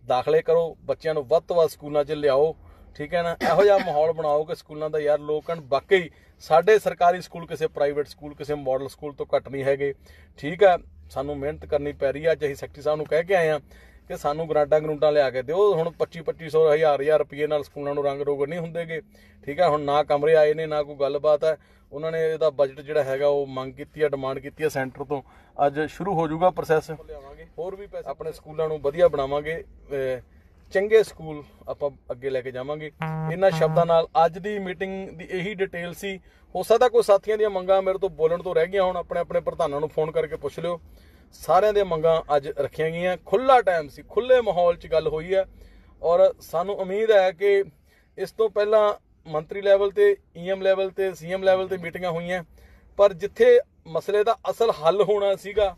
ਦਾਖਲੇ ਕਰੋ, ਬੱਚਿਆਂ ਨੂੰ ਵੱਧ ਤੋਂ ਵੱਧ ਸਕੂਲਾਂ 'ਚ ਲਿਆਓ, ਠੀਕ ਹੈ ਨਾ? ਇਹੋ ਜਿਹਾ ਮਾਹੌਲ ਬਣਾਓ ਕਿ ਸਕੂਲਾਂ ਦਾ ਯਾਰ ਲੋਕ ਹਨ। ਵਾਕਈ ਸਾਡੇ ਸਰਕਾਰੀ ਸਕੂਲ ਕਿਸੇ ਪ੍ਰਾਈਵੇਟ ਸਕੂਲ, ਕਿਸੇ ਮਾਡਲ ਸਕੂਲ ਤੋਂ ਘੱਟ ਨਹੀਂ ਹੈਗੇ, ਠੀਕ ਹੈ? ਸਾਨੂੰ ਮਿਹਨਤ ਕਰਨੀ ਪੈ ਰਹੀ ਆ ਅੱਜ ਅਸੀਂ ਸੈਕਟਰੀ ਸਾਹਿਬ ਨੂੰ ਕਹਿ ਕੇ ਆਏ ਆ ਕਿ ਸਾਨੂੰ ਗਰਾਂਟਾਂ ਗਰੂੰਟਾਂ ਲਿਆ ਕੇ ਦਿਓ ਹੁਣ 25 2500 ਹਜ਼ਾਰ ਹਜ਼ਾਰ ਰੁਪਏ ਨਾਲ ਸਕੂਲਾਂ ਨੂੰ ਰੰਗ ਰੋਗਨ ਨਹੀਂ ਹੁੰਦੇਗੇ। ਠੀਕ ਹੈ ਹੁਣ ਨਾ ਕਮਰੇ ਆਏ ਨੇ ਨਾ ਕੋਈ ਗੱਲਬਾਤ ਹੈ। ਉਹਨਾਂ ਨੇ ਇਹਦਾ ਬਜਟ ਜਿਹੜਾ ਹੈਗਾ ਉਹ ਮੰਗ ਕੀਤੀ ਹੈ ਡਿਮਾਂਡ ਕੀਤੀ ਹੈ ਸੈਂਟਰ ਤੋਂ। ਅੱਜ ਸ਼ੁਰੂ ਹੋ ਜਾਊਗਾ ਪ੍ਰੋਸੈਸ ਹੋਰ ਵੀ ਪੈਸੇ ਆਪਣੇ ਸਕੂਲਾਂ ਨੂੰ ਵਧੀਆ ਬਣਾਵਾਂਗੇ। ਚੰਗੇ ਸਕੂਲ ਆਪਾਂ ਅੱਗੇ ਲੈ ਕੇ ਜਾਵਾਂਗੇ। ਇਹਨਾਂ ਸ਼ਬਦਾਂ ਨਾਲ ਅੱਜ ਦੀ ਮੀਟਿੰਗ ਦੀ ਇਹੀ ਡਿਟੇਲ ਸੀ। ਹੋ ਸਕਦਾ ਕੋਈ ਸਾਥੀਆਂ ਦੀਆਂ ਮੰਗਾਂ ਮੇਰੇ ਤੋਂ ਬੋਲਣ ਤੋਂ ਰਹਿ ਗਈਆਂ ਹੁਣ। ਆਪਣੇ ਆਪਣੇ ਪ੍ਰਧਾਨਾਂ ਨੂੰ ਫੋਨ ਕਰਕੇ ਪੁੱਛ ਲਿਓ। ਸਾਰਿਆਂ ਦੀਆਂ ਮੰਗਾਂ ਅੱਜ ਰੱਖੀਆਂ ਗਈਆਂ। ਖੁੱਲਾ ਟਾਈਮ ਸੀ ਖੁੱਲੇ ਮਾਹੌਲ 'ਚ ਗੱਲ ਹੋਈ ਹੈ ਔਰ ਸਾਨੂੰ ਉਮੀਦ ਹੈ ਕਿ ਇਸ ਤੋਂ ਪਹਿਲਾਂ ਮੰਤਰੀ ਲੈਵਲ ਤੇ ਈਐਮ ਲੈਵਲ ਤੇ ਸੀਐਮ ਲੈਵਲ ਤੇ ਮੀਟਿੰਗਾਂ ਹੋਈਆਂ। ਪਰ ਜਿੱਥੇ ਮਸਲੇ ਦਾ ਅਸਲ ਹੱਲ ਹੋਣਾ ਸੀਗਾ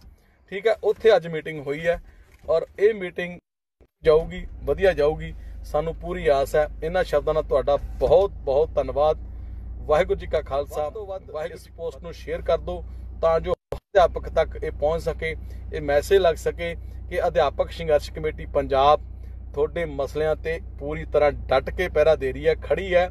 ਠੀਕ ਹੈ ਉੱਥੇ ਅੱਜ ਮੀਟਿੰਗ ਹੋਈ ਹੈ ਔਰ ਇਹ ਮੀਟਿੰਗ ਜਾਊਗੀ ਵਧੀਆ ਜਾਊਗੀ ਸਾਨੂੰ ਪੂਰੀ ਆਸ ਹੈ। ਇਹਨਾਂ ਸ਼ਬਦਾਂ ਨਾਲ ਤੁਹਾਡਾ ਬਹੁਤ ਬਹੁਤ ਧੰਨਵਾਦ। ਵਾਹਿਗੁਰੂ ਜੀ ਕਾ ਖਾਲਸਾ ਵਾਹਿਗੁਰੂ ਇਸ ਪੋਸਟ ਨੂੰ ਸ਼ੇਅਰ ਕਰ ਦਿਓ ਤਾਂ ਜੋ ਅਧਿਆਪਕ ਤੱਕ ਇਹ ਪਹੁੰਚ ਸਕੇ, ਇਹ ਮੈਸੇਜ ਲੱਗ ਸਕੇ ਕਿ ਅਧਿਆਪਕ ਸੰਘਰਸ਼ ਕਮੇਟੀ ਪੰਜਾਬ ਤੁਹਾਡੇ ਮਸਲਿਆਂ ਤੇ ਪੂਰੀ ਤਰ੍ਹਾਂ ਡਟ ਕੇ ਪਹਿਰਾ ਦੇ ਰਹੀ ਹੈ, ਖੜੀ ਹੈ।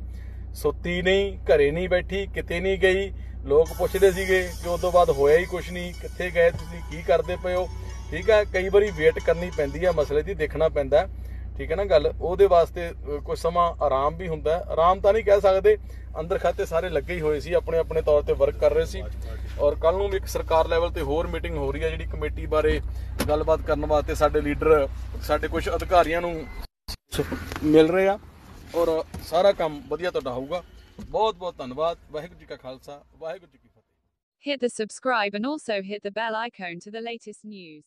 ਸੁੱਤੀ ਨਹੀਂ, ਘਰੇ ਨਹੀਂ ਬੈਠੀ, ਕਿਤੇ ਨਹੀਂ ਗਈ। ਲੋਕ ਪੁੱਛਦੇ ਸੀਗੇ ਕਿ ਉਸ ਤੋਂ ਬਾਅਦ ਹੋਇਆ ਹੀ ਕੁਝ ਨਹੀਂ, ਕਿੱਥੇ ਗਏ ਤੁਸੀਂ, ਕੀ ਕਰਦੇ ਪਏ ਹੋ? ਠੀਕ ਹੈ, ਕਈ ਵਾਰੀ ਵੇਟ ਕਰਨੀ ਪੈਂਦੀ ਹੈ, ਮਸਲੇ ਦੀ ਦੇਖਣਾ ਪੈਂਦਾ ਠੀਕ ਹੈ ਨਾ ਗੱਲ? ਉਹਦੇ ਵਾਸਤੇ ਕੁਝ ਸਮਾਂ ਆਰਾਮ ਵੀ ਹੁੰਦਾ ਆਰਾਮ ਤਾਂ ਨਹੀਂ ਕਹਿ ਸਕਦੇ। ਅੰਦਰ ਖਾਤੇ ਸਾਰੇ ਲੱਗੇ ਹੀ ਹੋਏ ਸੀ, ਆਪਣੇ ਆਪਣੇ ਤੌਰ ਤੇ ਵਰਕ ਕਰ ਰਹੇ ਸੀ। ਔਰ ਕੱਲ ਨੂੰ ਇੱਕ ਸਰਕਾਰ ਲੈਵਲ ਤੇ ਹੋਰ ਮੀਟਿੰਗ ਹੋ ਰਹੀ ਹੈ, ਜਿਹੜੀ ਕਮੇਟੀ ਬਾਰੇ ਗੱਲਬਾਤ ਕਰਨ ਵਾਸਤੇ ਸਾਡੇ ਲੀਡਰ ਸਾਡੇ ਕੁਝ ਅਧਿਕਾਰੀਆਂ ਨੂੰ ਮਿਲ ਰਹੇ ਆ। ਔਰ ਸਾਰਾ ਕੰਮ ਵਧੀਆ ਤੁਹਾਡਾ ਹੋਊਗਾ। ਬਹੁਤ ਬਹੁਤ ਧੰਨਵਾਦ। ਵਾਹਿਗੁਰੂ ਜੀ ਕਾ ਖਾਲਸਾ। ਵਾਹਿਗੁਰੂ ਜੀ ਕੀ Fateh. Hit the subscribe and also hit the bell icon to the latest news.